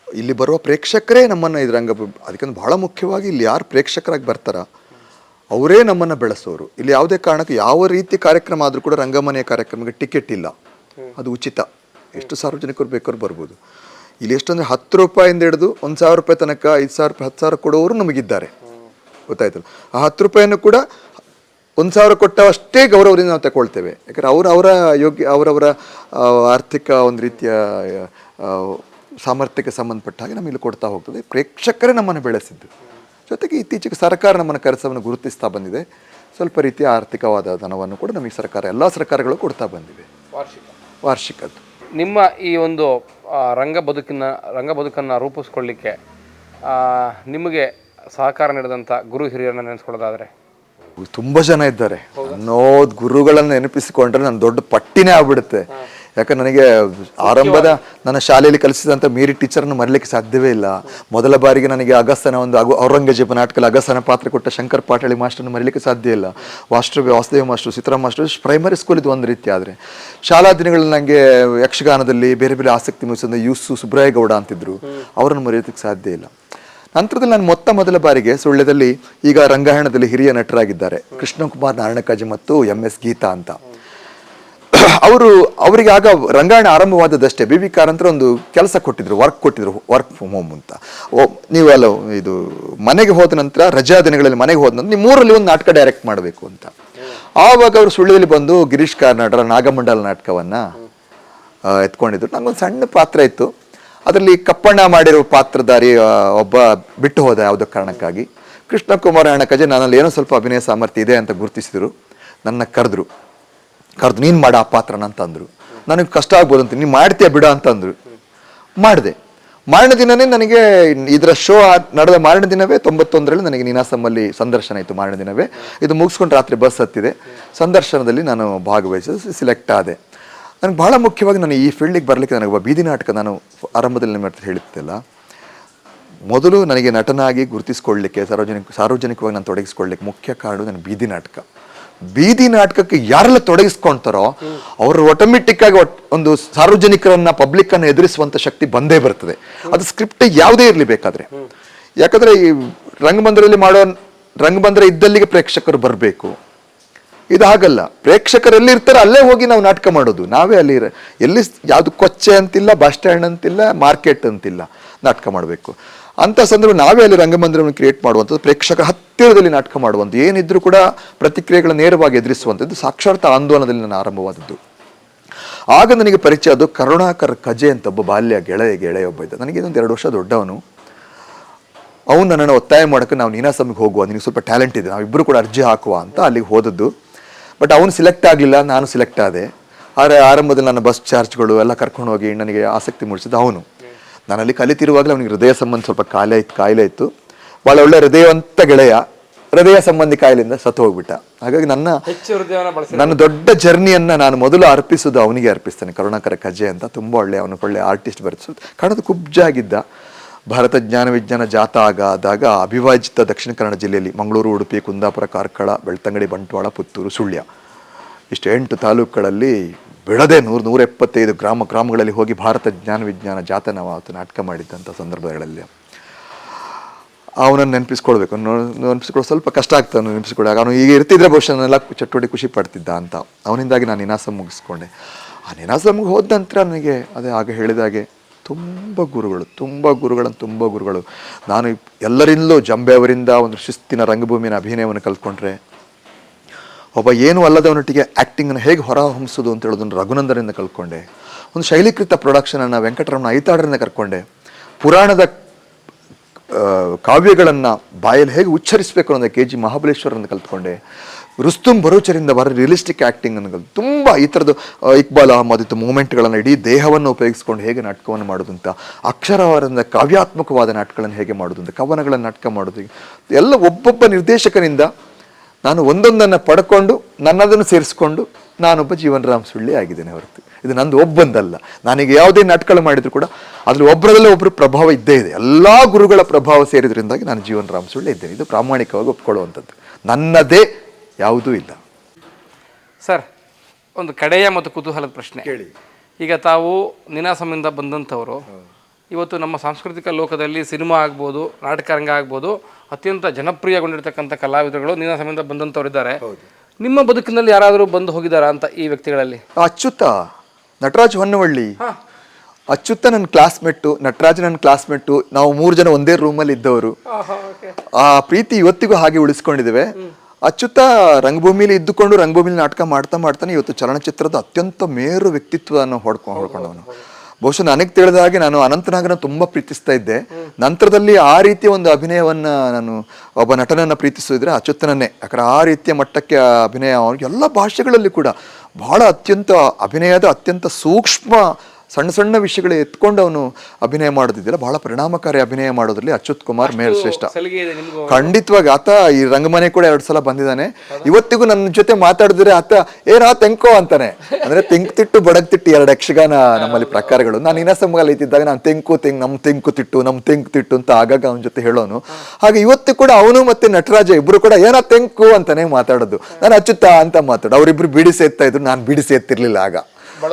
ಇಲ್ಲಿ ಬರುವ ಪ್ರೇಕ್ಷಕರೇ ನಮ್ಮನ್ನು ಇದರಂಗ ಅದಕ್ಕಿಂತ ಬಹಳ ಮುಖ್ಯವಾಗಿ ಇಲ್ಲಿ ಯಾರು ಪ್ರೇಕ್ಷಕರಾಗಿ ಬರ್ತಾರ? ಅವರೇ ನಮ್ಮನ್ನು ಬೆಳೆಸೋರು. ಇಲ್ಲಿ ಯಾವುದೇ ಕಾರಣಕ್ಕೆ ಯಾವ ರೀತಿ ಕಾರ್ಯಕ್ರಮ ಆದರೂ ಕೂಡ ರಂಗಮನೆಯ ಕಾರ್ಯಕ್ರಮಕ್ಕೆ ಟಿಕೆಟ್ ಇಲ್ಲ. ಅದು ಉಚಿತ. ಎಷ್ಟು ಸಾರ್ವಜನಿಕರು ಬೇಕಾದ್ರೂ ಬರ್ಬೋದು. ಇಲ್ಲಿ ಎಷ್ಟಂದ್ರೆ ಹತ್ತು ರೂಪಾಯಿಂದ ಹಿಡಿದು ಒಂದು ಸಾವಿರ ರೂಪಾಯಿ ತನಕ, ಐದು ಸಾವಿರ ರೂಪಾಯಿ, ಹತ್ತು ಸಾವಿರ ಕೊಡೋರು ನಮಗಿದ್ದಾರೆ. ಗೊತ್ತಾಯ್ತಲ್ಲ? ಆ ಹತ್ತು ರೂಪಾಯಿಯನ್ನು ಕೂಡ ಒಂದು ಸಾವಿರ ಕೊಟ್ಟವಷ್ಟೇ ಗೌರವದಿಂದ ನಾವು ತಗೊಳ್ತೇವೆ. ಯಾಕಂದ್ರೆ ಅವರು ಅವರ ಯೋಗ್ಯ ಅವರವರ ಆರ್ಥಿಕ ಒಂದು ರೀತಿಯ ಸಾಮರ್ಥ್ಯಕ್ಕೆ ಸಂಬಂಧಪಟ್ಟ ಹಾಗೆ ನಮಗೆ ಇಲ್ಲಿ ಕೊಡ್ತಾ ಹೋಗ್ತದೆ. ಪ್ರೇಕ್ಷಕರೇ ನಮ್ಮನ್ನು ಬೆಳೆಸಿದ್ದು. ಜೊತೆಗೆ ಇತ್ತೀಚೆಗೆ ಸರ್ಕಾರ ನಮ್ಮನ್ನು ಕೆಲಸವನ್ನು ಗುರುತಿಸ್ತಾ ಬಂದಿದೆ. ಸ್ವಲ್ಪ ರೀತಿಯ ಆರ್ಥಿಕವಾದ ಧನವನ್ನು ಕೂಡ ನಮಗೆ ಸರ್ಕಾರ ಎಲ್ಲ ಸರ್ಕಾರಗಳು ಕೊಡ್ತಾ ಬಂದಿವೆ. ವಾರ್ಷಿಕ. ವಾರ್ಷಿಕದ್ದು. ನಿಮ್ಮ ಈ ಒಂದು ರಂಗ ಬದುಕಿನ ರಂಗ ಬದುಕನ್ನು ರೂಪಿಸ್ಕೊಳ್ಳಿಕ್ಕೆ ನಿಮಗೆ ಸಹಕಾರ ನೀಡಿದಂಥ ಗುರು ಹಿರಿಯರನ್ನ ನೆನೆಸ್ಕೊಳ್ಳೋದಾದರೆ? ತುಂಬ ಜನ ಇದ್ದಾರೆ. ಅನ್ನೋದು ಗುರುಗಳನ್ನು ನೆನಪಿಸಿಕೊಂಡ್ರೆ ನನ್ನ ದೊಡ್ಡ ಪಟ್ಟಿನೇ ಆಗ್ಬಿಡುತ್ತೆ. ಯಾಕಂದ್ರೆ ನನಗೆ ಆರಂಭದ ನನ್ನ ಶಾಲೆಯಲ್ಲಿ ಕಲಿಸಿದಂಥ ಮೀರಿ ಟೀಚರ್ನ ಮರಲಿಕ್ಕೆ ಸಾಧ್ಯವೇ ಇಲ್ಲ. ಮೊದಲ ಬಾರಿಗೆ ನನಗೆ ಅಗಸ್ತನ ಒಂದು ಅಗು ಔರಂಗಜೇಬ ನಾಟಕದಲ್ಲಿ ಅಗಸ್ತನ ಪಾತ್ರ ಕೊಟ್ಟ ಶಂಕರ್ ಪಾಟಳಿ ಮಾಸ್ಟರ್ನ ಮರಲಿಕ್ಕೆ ಸಾಧ್ಯ ಇಲ್ಲ. ವಾಸ್ಟರ್ Vasudeva master Sitaram master primary school ಇದು ಒಂದು ರೀತಿ ಆದರೆ. ಶಾಲಾ ದಿನಗಳಲ್ಲಿ ನನಗೆ ಯಕ್ಷಗಾನದಲ್ಲಿ ಬೇರೆ ಬೇರೆ ಆಸಕ್ತಿ ಮೂಡಿಸಿದ ಯೂಸು ಸುಬ್ರಾಯಗೌಡ ಅಂತಿದ್ರು. ಅವರನ್ನು ಮರೆಯೋದಕ್ಕೆ ಸಾಧ್ಯ ಇಲ್ಲ. ನಂತರದಲ್ಲಿ ನಾನು ಮೊತ್ತ ಮೊದಲ ಬಾರಿಗೆ ಸುಳ್ಳ್ಯದಲ್ಲಿ ಈಗ ರಂಗಾಯಣದಲ್ಲಿ ಹಿರಿಯ ನಟರಾಗಿದ್ದಾರೆ. ಕೃಷ್ಣಕುಮಾರ್ ನಾರಾಯಣಕಾಜಿ ಮತ್ತು ಎಂ ಎಸ್ ಗೀತಾ ಅಂತ. ಅವರು ಅವರಿಗೆ ಆಗ ರಂಗಾಯಣ ಆರಂಭವಾದದಷ್ಟೇ. ಬಿ ವಿ ಕಾರಂತರ ಒಂದು ಕೆಲಸ ಕೊಟ್ಟಿದ್ರು ವರ್ಕ್ ಕೊಟ್ಟಿದ್ರು ವರ್ಕ್ ಫ್ರಮ್ ಹೋಮ್ ಅಂತ. ಓ ನೀವೆಲ್ಲ ಇದು ಮನೆಗೆ ಹೋದ ನಂತರ ರಜಾ ದಿನಗಳಲ್ಲಿ ಮನೆಗೆ ಹೋದ ನಂತರ ನೀವು ಮೂರಲ್ಲಿ ಒಂದು ನಾಟಕ ಡೈರೆಕ್ಟ್ ಮಾಡಬೇಕು ಅಂತ. ಆವಾಗ ಅವರು ಸುಳ್ಳಿಯಲ್ಲಿ ಬಂದು ಗಿರೀಶ್ ಕಾರ್ನಾಡರ ನಾಗಮಂಡಲ ನಾಟಕವನ್ನು ಎತ್ಕೊಂಡಿದ್ರು. ನಂಗೊಂದು ಸಣ್ಣ ಪಾತ್ರ ಇತ್ತು. ಅದರಲ್ಲಿ ಕಪ್ಪಣ್ಣ ಮಾಡಿರೋ ಪಾತ್ರಧಾರಿ ಒಬ್ಬ ಬಿಟ್ಟು ಹೋದ ಯಾವುದೋ ಕಾರಣಕ್ಕಾಗಿ. ಕೃಷ್ಣಕುಮಾರ ಅಣ್ಣಕಜೆ ನನ್ನಲ್ಲಿ ಏನೋ ಸ್ವಲ್ಪ ಅಭಿನಯ ಸಾಮರ್ಥ್ಯ ಇದೆ ಅಂತ ಗುರುತಿಸಿದರು. ನನ್ನ ಕರೆದ್ರು. ಕರೆದು, ನೀನು ಮಾಡ ಆ ಪಾತ್ರನ ಅಂತಂದರು. ನನಗೆ ಕಷ್ಟ ಆಗ್ಬೋದು ಅಂತ ನೀನು ಮಾಡ್ತೀಯ ಬಿಡ ಅಂತಂದರು. ಮಾಡಿದೆ. ಮಾರನೇ ದಿನವೇ ನನಗೆ ಇದರ ಶೋ ನಡೆದ ಮಾರನೇ ದಿನವೇ, ತೊಂಬತ್ತೊಂದರಲ್ಲಿ ನನಗೆ ನೀನಾಸಮ್ಮಲ್ಲಿ ಸಂದರ್ಶನ ಇತ್ತು ಮಾರನೇ ದಿನವೇ. ಇದು ಮುಗಿಸ್ಕೊಂಡು ರಾತ್ರಿ ಬಸ್ ಹತ್ತಿದೆ. ಸಂದರ್ಶನದಲ್ಲಿ ನಾನು ಭಾಗವಹಿಸಿ ಸಿಲೆಕ್ಟ್ ಆದೆ. ನನಗೆ ಬಹಳ ಮುಖ್ಯವಾಗಿ ನಾನು ಈ ಫೀಲ್ಡಿಗೆ ಬರಲಿಕ್ಕೆ ನನಗೆ ಬೀದಿ ನಾಟಕ ನಾನು ಆರಂಭದಲ್ಲಿ ನಿಮ್ಮ ಹತ್ರ ಹೇಳುತ್ತಿಲ್ಲ ಮೊದಲು ನನಗೆ ನಟನಾಗಿ ಗುರುತಿಸ್ಕೊಳ್ಳಿಕ್ಕೆ, ಸಾರ್ವಜನಿಕ, ಸಾರ್ವಜನಿಕವಾಗಿ ನಾನು ತೊಡಗಿಸ್ಕೊಳ್ಳಿಕ್ಕೆ ಮುಖ್ಯ ಕಾರಣ ನನ್ನ ಬೀದಿ ನಾಟಕ. ಬೀದಿ ನಾಟಕಕ್ಕೆ ಯಾರೆಲ್ಲ ತೊಡಗಿಸ್ಕೊಂತಾರೋ ಅವರು ಆಟೋಮೆಟಿಕ್ ಆಗಿ ಒಂದು ಸಾರ್ವಜನಿಕರನ್ನ ಪಬ್ಲಿಕ್ ಅನ್ನು ಎದುರಿಸುವಂತ ಶಕ್ತಿ ಬಂದೇ ಬರ್ತದೆ. ಅದು ಸ್ಕ್ರಿಪ್ಟ್ ಯಾವುದೇ ಇರಲಿ ಬೇಕಾದ್ರೆ. ಯಾಕಂದ್ರೆ ಈ ರಂಗಮಂದಿರಲ್ಲಿ ಮಾಡೋ ರಂಗಮಂದಿರ ಇದ್ದಲ್ಲಿಗೆ ಪ್ರೇಕ್ಷಕರು ಬರಬೇಕು. ಇದು ಹಾಗಲ್ಲ. ಪ್ರೇಕ್ಷಕರು ಎಲ್ಲಿ ಇರ್ತಾರೆ ಅಲ್ಲೇ ಹೋಗಿ ನಾವು ನಾಟಕ ಮಾಡೋದು. ನಾವೇ ಅಲ್ಲಿ ಎಲ್ಲಿ ಯಾವುದು ಕೊಚ್ಚೆ ಅಂತಿಲ್ಲ ಬಸ್ ಸ್ಟ್ಯಾಂಡ್ ಅಂತಿಲ್ಲ ಮಾರ್ಕೆಟ್ ಅಂತಿಲ್ಲ ನಾಟಕ ಮಾಡಬೇಕು. ಅಂತ ಸಂದರ್ಭ ನಾವೇ ಅಲ್ಲಿ ರಂಗಮಂದಿರವನ್ನು ಕ್ರಿಯೇಟ್ ಮಾಡುವಂಥದ್ದು ಪ್ರೇಕ್ಷಕರ ಹತ್ತಿರದಲ್ಲಿ ನಾಟಕ ಮಾಡುವಂಥ ಏನಿದ್ರೂ ಕೂಡ ಪ್ರತಿಕ್ರಿಯೆಗಳ ನೇರವಾಗಿ ಎದುರಿಸುವಂಥದ್ದು ಸಾಕ್ಷಾತ್ ಆಂದೋಲನದಲ್ಲಿ ನಾನು ಆರಂಭವಾದದ್ದು. ಆಗ ನನಗೆ ಪರಿಚಯ ಅದು ಕರುಣಾಕರ್ ಕಜೆ ಅಂತ ಒಬ್ಬ ಬಾಲ್ಯ ಗೆಳೆಯ ಗೆಳೆಯ ಒಬ್ಬ ಇದ್ದ. ನನಗೆ ಇನ್ನೊಂದು ಎರಡು ವರ್ಷ ದೊಡ್ಡವನು. ಅವನು ನನ್ನನ್ನು ಒತ್ತಾಯ ಮಾಡೋಕ್ಕೆ ನಾವು ನೀನಾಸಮಿಗೆ ಹೋಗುವ, ನಿನಗೆ ಸ್ವಲ್ಪ ಟ್ಯಾಲೆಂಟ್ ಇದೆ ನಾವಿಬ್ಬರು ಕೂಡ ಅರ್ಜಿ ಹಾಕುವ ಅಂತ ಅಲ್ಲಿಗೆ ಹೋದದ್ದು. ಬಟ್ ಅವನು ಸಿಲೆಕ್ಟ್ ಆಗಲಿಲ್ಲ, ನಾನು ಸಿಲೆಕ್ಟ್ ಆದೆ. ಆದರೆ ಆರಂಭದಲ್ಲಿ ನನ್ನ ಬಸ್ ಚಾರ್ಜ್ಗಳು ಎಲ್ಲ ಕರ್ಕೊಂಡು ಹೋಗಿ ನನಗೆ ಆಸಕ್ತಿ ಮೂಡಿಸಿದ್ದು ಅವನು. ನಾನಲ್ಲಿ ಕಲಿತಿರುವಾಗಲೇ ಅವನಿಗೆ ಹೃದಯ ಸಂಬಂಧ ಸ್ವಲ್ಪ ಕಾಯಿಲೆ ಇತ್ತು ಕಾಯಿಲೆ ಇತ್ತು ಭಾಳ ಒಳ್ಳೆ ಹೃದಯವಂತ ಗೆಳೆಯ ಹೃದಯ ಸಂಬಂಧಿ ಕಾಯಿಲೆಯಿಂದ ಸತ್ತು ಹೋಗ್ಬಿಟ್ಟ. ಹಾಗಾಗಿ ನನ್ನ ಹೆಚ್ಚು ಹೃದಯವನ್ನು ಬಳಸಿ ನನ್ನ ದೊಡ್ಡ ಜರ್ನಿಯನ್ನ ನಾನು ಮೊದಲು ಅರ್ಪಿಸೋದು ಅವನಿಗೆ ಅರ್ಪಿಸ್ತೇನೆ. ಕರುಣಾಕರ ಕಜೆ ಅಂತ ತುಂಬ ಒಳ್ಳೆ ಅವನು ಒಳ್ಳೆ ಆರ್ಟಿಸ್ಟ್ ಬರೆಸೋದು ಕಾಣೋದು ಕುಬ್ಜಾಗಿದ್ದ ಭಾರತ ಜ್ಞಾನ ವಿಜ್ಞಾನ ಜಾತ ಆಗಾದಾಗ ಅವಿಭಾಜಿತ ದಕ್ಷಿಣ ಕನ್ನಡ ಜಿಲ್ಲೆಯಲ್ಲಿ ಮಂಗಳೂರು ಉಡುಪಿ ಕುಂದಾಪುರ ಕಾರ್ಕಳ ಬೆಳ್ತಂಗಡಿ ಬಂಟ್ವಾಳ ಪುತ್ತೂರು ಸುಳ್ಯ. ಇಷ್ಟು ಎಂಟು ತಾಲೂಕುಗಳಲ್ಲಿ ಬಿಡದೆ ನೂರು ನೂರ ಎಪ್ಪತ್ತೈದು ಗ್ರಾಮ ಗ್ರಾಮಗಳಲ್ಲಿ ಹೋಗಿ ಭಾರತ ಜ್ಞಾನ ವಿಜ್ಞಾನ ಜಾತ ನಾವು ನಾಟಕ ಮಾಡಿದ್ದಂಥ ಸಂದರ್ಭಗಳಲ್ಲಿ. ಅವನನ್ನು ನೆನಪಿಸ್ಕೊಳ್ಬೇಕು. ನೆನಪಿಸ್ಕೊಳ್ಳೋ ಸ್ವಲ್ಪ ಕಷ್ಟ ಆಗ್ತದೆ ಅವನು ನೆನಪಿಸ್ಕೊಳ್ಳಾಗ ಅವನು ಈಗ ಇರ್ತಿದ್ರೆ ಬಹುಶಃ ನಾನೆಲ್ಲ ಚಟುವಟಿಕೆ ಖುಷಿ ಪಡ್ತಿದ್ದ ಅಂತ. ಅವನಿಂದಾಗಿ ನಾನು ನಿನಾಸ ಮುಗಿಸ್ಕೊಂಡೆ. ಆ ನಿನಾಸಮ್ಗೆ ಹೋದ ನಂತರ ನನಗೆ ಅದೇ ಆಗ ಹೇಳಿದಾಗೆ ತುಂಬ ಗುರುಗಳು, ತುಂಬ ಗುರುಗಳನ್ನು ತುಂಬ ಗುರುಗಳು. ನಾನು ಎಲ್ಲರಿಂದಲೂ ಜಂಬೆ ಅವರಿಂದ ಒಂದು ಶಿಸ್ತಿನ ರಂಗಭೂಮಿನ ಅಭಿನಯವನ್ನು ಕಲ್ತ್ಕೊಂಡ್ರೆ ಒಬ್ಬ ಏನು ಅಲ್ಲದವನೊಟ್ಟಿಗೆ ಆ್ಯಕ್ಟಿಂಗನ್ನು ಹೇಗೆ ಹೊರ ಹೊಮ್ಸೋದು ಅಂತ ಹೇಳೋದನ್ನು ರಘುನಂದನಿಂದ ಕಲ್ತ್ಕೊಂಡೆ. ಒಂದು ಶೈಲೀಕೃತ ಪ್ರೊಡಕ್ಷನನ್ನು ವೆಂಕಟರಮಣ ಐತಾಡರಿಂದ ಕರ್ಕೊಂಡೆ. ಪುರಾಣದ ಕಾವ್ಯಗಳನ್ನು ಬಾಯಲ್ಲಿ ಹೇಗೆ ಉಚ್ಚರಿಸಬೇಕು ಅನ್ನೋದು ಕೆ ಜಿ ಮಹಾಬಲೇಶ್ವರನ್ನು ಕಲ್ತ್ಕೊಂಡೆ. ರುಸ್ತುಂ ಭರೋಚರಿಂದ ಬರ ರಿಯಲಿಸ್ಟಿಕ್ ಆ್ಯಕ್ಟಿಂಗ್ ಅನ್ನು ಕಲ್ತು ತುಂಬ ಈ ಥರದ್ದು ಇಕ್ಬಾಲ್ ಅಹಮದ್ ಇತ್ತು ಮೂಮೆಂಟ್ಗಳನ್ನು ಇಡೀ ದೇಹವನ್ನು ಉಪಯೋಗಿಸ್ಕೊಂಡು ಹೇಗೆ ನಾಟಕವನ್ನು ಮಾಡೋದು ಅಂತ ಅಕ್ಷರವರಿಂದ ಕಾವ್ಯಾತ್ಮಕವಾದ ನಾಟಕಗಳನ್ನು ಹೇಗೆ ಮಾಡೋದು ಅಂತ ಕವನಗಳನ್ನು ನಾಟಕ ಮಾಡೋದು, ಎಲ್ಲ ಒಬ್ಬೊಬ್ಬ ನಿರ್ದೇಶಕನಿಂದ ನಾನು ಒಂದೊಂದನ್ನು ಪಡ್ಕೊಂಡು ನನ್ನದನ್ನು ಸೇರಿಸ್ಕೊಂಡು ನಾನೊಬ್ಬ ಜೀವನರಾಮ್ ಸುಳ್ಳಿ ಆಗಿದ್ದೇನೆ ಹೊರತು. ಇದು ನಂದು ಒಬ್ಬಂದಲ್ಲ. ನನಗೆ ಯಾವುದೇ ನಾಟಕಗಳು ಮಾಡಿದ್ರು ಕೂಡ ಅದ್ರಲ್ಲಿ ಒಬ್ಬರದಲ್ಲೇ ಒಬ್ಬರು ಪ್ರಭಾವ ಇದ್ದೇ ಇದೆ. ಎಲ್ಲ ಗುರುಗಳ ಪ್ರಭಾವ ಸೇರಿದ್ರಿಂದಾಗಿ ನಾನು ಜೀವನರಾಮ್ ಸುಳ್ಳಿ ಇದ್ದೇನೆ. ಇದು ಪ್ರಾಮಾಣಿಕವಾಗಿ ಒಪ್ಕೊಳ್ಳುವಂಥದ್ದು. ನನ್ನದೇ ಯಾವುದೂ ಇಲ್ಲ. ಸರ್ ಒಂದು ಕಡೆಯ ಮತ್ತು ಕುತೂಹಲದ ಪ್ರಶ್ನೆ. ಕೇಳಿ. ಈಗ ತಾವು ನಿನಾಸಮಿಂದ ಬಂದಂಥವರು ಇವತ್ತು ನಮ್ಮ ಸಾಂಸ್ಕೃತಿಕ ಲೋಕದಲ್ಲಿ ಸಿನಿಮಾ ಆಗ್ಬೋದು ನಾಟಕ ರಂಗ ಆಗ್ಬೋದು ಅತ್ಯಂತ ಜನಪ್ರಿಯಗೊಂಡಿರ್ತಕ್ಕಂಥ ಕಲಾವಿದರುಗಳು ನಿನಾಸಮಿಂದ ಬಂದಂಥವ್ರು ಇದ್ದಾರೆ ನಿಮ್ಮ ಬದುಕಿನಲ್ಲಿ ಯಾರಾದರೂ ಬಂದು ಹೋಗಿದಾರಾ ಅಂತ ಈ ವ್ಯಕ್ತಿಗಳಲ್ಲಿ? ಅಚ್ಯುತ ನಟರಾಜ್ ಹೊನ್ನವಳ್ಳಿ. ಅಚ್ಯುತ ನನ್ನ ಕ್ಲಾಸ್ಮೇಟು ನಟರಾಜ್ ನನ್ನ ಕ್ಲಾಸ್ಮೇಟು ನಾವು ಮೂರು ಜನ ಒಂದೇ ರೂಮಲ್ಲಿ ಇದ್ದವರು. ಆ ಪ್ರೀತಿ ಇವತ್ತಿಗೂ ಹಾಗೆ ಉಳಿಸ್ಕೊಂಡಿದ್ದೇವೆ. ಅಚ್ಯುತ ರಂಗಭೂಮಿಲಿ ಇದ್ದುಕೊಂಡು ರಂಗಭೂಮಿಲಿ ನಾಟಕ ಮಾಡ್ತಾ ಮಾಡ್ತಾನೆ ಇವತ್ತು ಚಲನಚಿತ್ರದ ಅತ್ಯಂತ ಮೇರು ವ್ಯಕ್ತಿತ್ವವನ್ನು ಹೊಡ್ಕೊಂಡು ಹೊಡ್ಕೊಂಡವನು. ಬಹುಶಃ ನನಗೆ ತಿಳಿದ ಹಾಗೆ ನಾನು ಅನಂತನಾಗನ ತುಂಬ ಪ್ರೀತಿಸ್ತಾ ಇದ್ದೆ. ನಂತರದಲ್ಲಿ ಆ ರೀತಿಯ ಒಂದು ಅಭಿನಯವನ್ನು ನಾನು ಒಬ್ಬ ನಟನನ್ನು ಪ್ರೀತಿಸಿದ್ರೆ ಅಚ್ಯುತನನ್ನೇ ಯಾಕಂದ್ರೆ ಆ ರೀತಿಯ ಮಟ್ಟಕ್ಕೆ ಅಭಿನಯ ಎಲ್ಲ ಭಾಷೆಗಳಲ್ಲಿ ಕೂಡ ಬಹಳ ಅತ್ಯಂತ ಅಭಿನಯದ ಅತ್ಯಂತ ಸೂಕ್ಷ್ಮ ಸಣ್ಣ ಸಣ್ಣ ವಿಷಯಗಳು ಎತ್ಕೊಂಡು ಅವನು ಅಭಿನಯ ಮಾಡೋದಿದ್ದಿಲ್ಲ ಬಹಳ ಪರಿಣಾಮಕಾರಿ ಅಭಿನಯ ಮಾಡೋದ್ರಲ್ಲಿ ಅಚ್ಯುತ್ ಕುಮಾರ್ ಮೇಲ್ ಶ್ರೇಷ್ಠ. ಸಲಿಗೆ ಖಂಡಿತವಾಗಿ ಆತ ಈ ರಂಗಮನೆ ಕೂಡ ಎರಡು ಸಲ ಬಂದಿದ್ದಾನೆ. ಇವತ್ತಿಗೂ ನನ್ನ ಜೊತೆ ಮಾತಾಡಿದ್ರೆ ಆತ ಏನಾ ತೆಂಕೋ ಅಂತಾನೆ. ಅಂದ್ರೆ ತೆಂಕ್ ತಿಟ್ಟು ಬಡಗ್ ತಿಟ್ಟು ಎರಡು ಯಕ್ಷಗಾನ ನಮ್ಮಲ್ಲಿ ಪ್ರಕಾರಗಳು. ನಾನು ಇನಸಂಬಲ್ಲಿ ಇದ್ದಿದ್ದಾಗ ನಾನು ತೆಂಕು ತೆಂಗ್ ನಮ್ ತೆಂಕು ತಿಟ್ಟು ನಮ್ ತೆಂಕು ತಿಟ್ಟು ಅಂತ ಆಗಾಗ ಅವನ ಜೊತೆ ಹೇಳೋನು. ಹಾಗೆ ಇವತ್ತು ಕೂಡ ಅವನು ಮತ್ತೆ ನಟರಾಜ ಇಬ್ರು ಕೂಡ ಏನಾ ತೆಂಕು ಅಂತಾನೆ ಮಾತಾಡೋದು. ನಾನು ಅಚ್ಚುತ್ತಾ ಅಂತ ಮಾತಾಡೋದು. ಅವರಿಬ್ರು ಬಿಡಿಸಿ ಎತ್ತಾ ಇದ್ರು ನಾನು ಬಿಡಿಸಿ ಎತ್ತಿರ್ಲಿಲ್ಲ ಆಗ.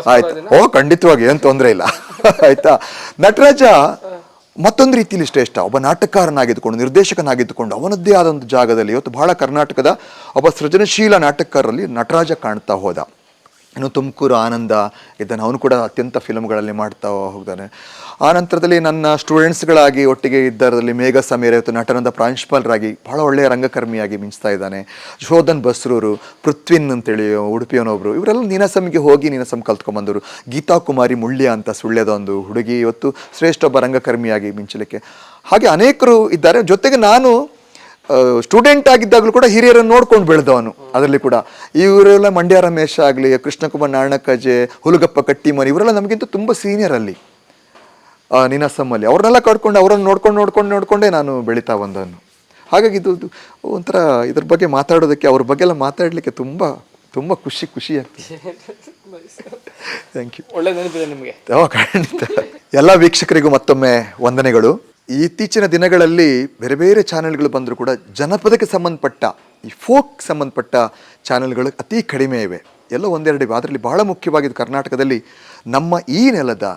ಆಯ್ತು. ಓ ಖಂಡಿತವಾಗಿ ಏನ್ ತೊಂದರೆ ಇಲ್ಲ. *laughs* ಆಯ್ತಾ? ನಟರಾಜ ಮತ್ತೊಂದು ರೀತಿಯಲ್ಲಿ ಶ್ರೇಷ್ಠ ಒಬ್ಬ ನಾಟಕಕಾರನಾಗಿದ್ದುಕೊಂಡು ನಿರ್ದೇಶಕನಾಗಿದ್ದುಕೊಂಡು ಅವನದ್ದೇ ಆದ ಒಂದು ಜಾಗದಲ್ಲಿ ಇವತ್ತು ಬಹಳ ಕರ್ನಾಟಕದ ಒಬ್ಬ ಸೃಜನಶೀಲ ನಾಟಕಕಾರರಲ್ಲಿ ನಟರಾಜ ಕಾಣ್ತಾ ಹೋದ. ಇನ್ನು ತುಮಕೂರು ಆನಂದ ಇದನ್ನು ಅವನು ಕೂಡ ಅತ್ಯಂತ ಫಿಲಮ್ಗಳಲ್ಲಿ ಮಾಡ್ತಾ ಹೋಗ್ತಾನೆ ಆ ನಂತರದಲ್ಲಿ ನನ್ನ ಸ್ಟೂಡೆಂಟ್ಸ್ಗಳಾಗಿ ಒಟ್ಟಿಗೆ ಇದ್ದರಲ್ಲಿ ಮೇಘ ಸಮೀರ ಇವತ್ತು ನಟನದ ಪ್ರಾಂಶುಪಾಲರಾಗಿ ಬಹಳ ಒಳ್ಳೆಯ ರಂಗಕರ್ಮಿಯಾಗಿ ಮಿಂಚ್ತಾ ಇದ್ದಾನೆ. ಶೋಧನ್ ಬಸ್ರೂರು, ಪೃಥ್ವಿನ್ ಅಂತೇಳಿ ಉಡುಪಿಯವನೊಬ್ರು, ಇವರೆಲ್ಲ ನೀನಸಮ್ಗೆ ಹೋಗಿ ನೀನಸಮ್ ಕಲ್ತ್ಕೊಂಡ್ಬಂದರು ಗೀತಾ ಕುಮಾರಿ ಮುಳ್ಯ ಅಂತ ಸುಳ್ಳ್ಯದ ಒಂದು ಹುಡುಗಿ ಇವತ್ತು ಶ್ರೇಷ್ಠ ಒಬ್ಬ ರಂಗಕರ್ಮಿಯಾಗಿ ಮಿಂಚಲಿಕ್ಕೆ. ಹಾಗೆ ಅನೇಕರು ಇದ್ದಾರೆ. ಜೊತೆಗೆ ನಾನು ಸ್ಟೂಡೆಂಟ್ ಆಗಿದ್ದಾಗಲೂ ಕೂಡ ಹಿರಿಯರನ್ನು ನೋಡ್ಕೊಂಡು ಬೆಳೆದವನು ಅದರಲ್ಲಿ ಕೂಡ. ಇವರೆಲ್ಲ ಮಂಡ್ಯ ರಮೇಶ್ ಆಗಲಿ ಕೃಷ್ಣಕುಮಾರ್ ನಾರಾಯಣಕಜೆ ಹುಲಗಪ್ಪ ಕಟ್ಟಿಮನಿ ಇವರೆಲ್ಲ ನಮಗಿಂತ ತುಂಬ ಸೀನಿಯರ್ ಅಲ್ಲಿ. ನಿನಾಸಮ್ಮಲ್ಲಿ. ಅವ್ರನ್ನೆಲ್ಲ ಕಾಡ್ಕೊಂಡು ಅವರನ್ನು ನೋಡ್ಕೊಂಡು ನೋಡ್ಕೊಂಡು ನೋಡಿಕೊಂಡೇ ನಾನು ಬೆಳೀತಾ ಬಂದವನು. ಹಾಗಾಗಿ ಇದು ಒಂಥರ ಇದ್ರ ಬಗ್ಗೆ ಮಾತಾಡೋದಕ್ಕೆ ಅವ್ರ ಬಗ್ಗೆ ಎಲ್ಲ ಮಾತಾಡಲಿಕ್ಕೆ ತುಂಬ ತುಂಬ ಖುಷಿ ಖುಷಿ ಆಗ್ತದೆ. ಥ್ಯಾಂಕ್ ಯು ಒಳ್ಳೆ ನೆನಪಿದೆ ನಿಮಗೆ. ಖಂಡಿತ. ಎಲ್ಲ ವೀಕ್ಷಕರಿಗೂ ಮತ್ತೊಮ್ಮೆ ವಂದನೆಗಳು. ಇತ್ತೀಚಿನ ದಿನಗಳಲ್ಲಿ ಬೇರೆ ಬೇರೆ ಚಾನೆಲ್ಗಳು ಬಂದರೂ ಕೂಡ ಜನಪದಕ್ಕೆ ಸಂಬಂಧಪಟ್ಟ, ಈ ಫೋಕ್ ಸಂಬಂಧಪಟ್ಟ ಚಾನೆಲ್ಗಳು ಅತಿ ಕಡಿಮೆ ಇವೆ. ಎಲ್ಲ ಒಂದೆರಡು ಇವೆ. ಅದರಲ್ಲಿ ಬಹಳ ಮುಖ್ಯವಾಗಿದ್ದು ಕರ್ನಾಟಕದಲ್ಲಿ ನಮ್ಮ ಈ ನೆಲದ,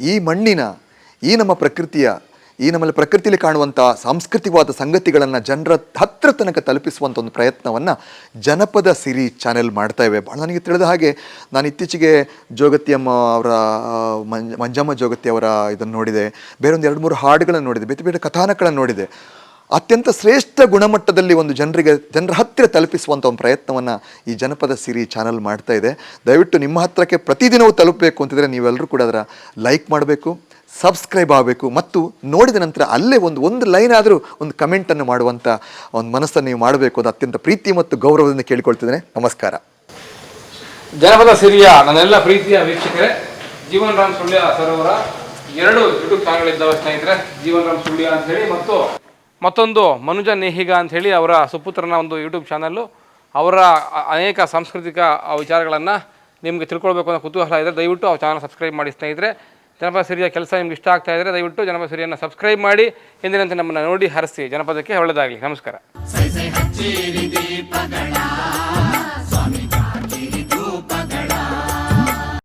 ಈ ಮಣ್ಣಿನ, ಈ ನಮ್ಮ ಪ್ರಕೃತಿಯ ಈ ನಮ್ಮಲ್ಲಿ ಪ್ರಕೃತಿಯಲ್ಲಿ ಕಾಣುವಂಥ ಸಾಂಸ್ಕೃತಿಕವಾದ ಸಂಗತಿಗಳನ್ನು ಜನರ ಹತ್ರ ತನಕ ತಲುಪಿಸುವಂಥ ಒಂದು ಪ್ರಯತ್ನವನ್ನು ಜನಪದ ಸಿರಿ ಚಾನೆಲ್ ಮಾಡ್ತಾ ಇವೆ. ಭಾಳ ನನಗೆ ತಿಳಿದ ಹಾಗೆ ನಾನು ಇತ್ತೀಚೆಗೆ ಜೋಗತಿಯಮ್ಮ ಅವರ ಮಂಜ, ಮಂಜಮ್ಮ ಜೋಗತಿ ಅವರ ಇದನ್ನು ನೋಡಿದೆ. ಬೇರೊಂದು ಎರಡು ಮೂರು ಹಾಡುಗಳನ್ನು ನೋಡಿದೆ. ಬೇರೆ ಬೇರೆ ಕಥಾನಕಗಳನ್ನು ನೋಡಿದೆ. ಅತ್ಯಂತ ಶ್ರೇಷ್ಠ ಗುಣಮಟ್ಟದಲ್ಲಿ ಒಂದು ಜನರಿಗೆ, ಜನರ ಹತ್ತಿರ ತಲುಪಿಸುವಂಥ ಒಂದು ಪ್ರಯತ್ನವನ್ನು ಈ ಜನಪದ ಸಿರಿ ಚಾನಲ್ ಮಾಡ್ತಾ ಇದೆ. ದಯವಿಟ್ಟು ನಿಮ್ಮ ಹತ್ತಿರಕ್ಕೆ ಪ್ರತಿದಿನವೂ ತಲುಪಬೇಕು ಅಂತಿದ್ರೆ ನೀವೆಲ್ಲರೂ ಕೂಡ ಅದರ ಲೈಕ್ ಮಾಡಬೇಕು. ಸಬ್ಸ್ಕ್ರೈಬ್ ಆಗಬೇಕು ಮತ್ತು ನೋಡಿದ ನಂತರ ಅಲ್ಲೇ ಒಂದು ಒಂದು ಲೈನ್ ಆದರೂ ಒಂದು ಕಮೆಂಟನ್ನು ಮಾಡುವಂಥ ಒಂದು ಮನಸ್ಸನ್ನು ನೀವು ಮಾಡಬೇಕು. ಅದು ಅತ್ಯಂತ ಪ್ರೀತಿ ಮತ್ತು ಗೌರವದಿಂದ ಕೇಳಿಕೊಳ್ತಿದ್ದೇನೆ. ನಮಸ್ಕಾರ. ಜನಪದ ಸಿರಿಯ, ನನ್ನೆಲ್ಲ ಪ್ರೀತಿಯ ವೀಕ್ಷಕರೇ, ಜೀವನ್ ರಾಮ್ ಸುಳ್ಯ ಸರ್ ಅವರ ಎರಡು ಯೂಟ್ಯೂಬ್ ಚಾನಲ್ ಇದ್ದಾವೆ ಸ್ನೇಹಿತರೆ, ಜೀವನ್ ರಾಮ್ ಸುಳ್ಯ ಅಂತ ಹೇಳಿ ಮತ್ತು ಮತ್ತೊಂದು ಮನುಜ ನೇಹಿಗ ಅಂತ ಅವರ ಸುಪುತ್ರನ ಒಂದು ಯೂಟ್ಯೂಬ್ ಚಾನಲ್ಲು ಅವರ ಅನೇಕ ಸಾಂಸ್ಕೃತಿಕ ವಿಚಾರಗಳನ್ನು ನಿಮಗೆ ತಿಳ್ಕೊಳ್ಬೇಕು ಅನ್ನೋ ಕುತೂಹಲ ಇದೆ ದಯವಿಟ್ಟು ಆ ಚಾನಲ್ ಸಬ್ಸ್ಕ್ರೈಬ್ ಮಾಡಿ ಸ್ನೇಹಿತರೆ. ಜನಪದ ಸಿರಿಯ ಕೆಲಸ ನಿಮ್ಗೆ ಇಷ್ಟ ಆಗ್ತಾ ಇದ್ರೆ ದಯವಿಟ್ಟು ಜನಪದ ಸಿರಿಯನ್ನು ಸಬ್ಸ್ಕ್ರೈಬ್ ಮಾಡಿ ಎಂದಿನಂತೆ ನಮ್ಮನ್ನು ನೋಡಿ ಹರಿಸಿ. ಜನಪದಕ್ಕೆ ಒಳ್ಳೆಯದಾಗಲಿ. ನಮಸ್ಕಾರ.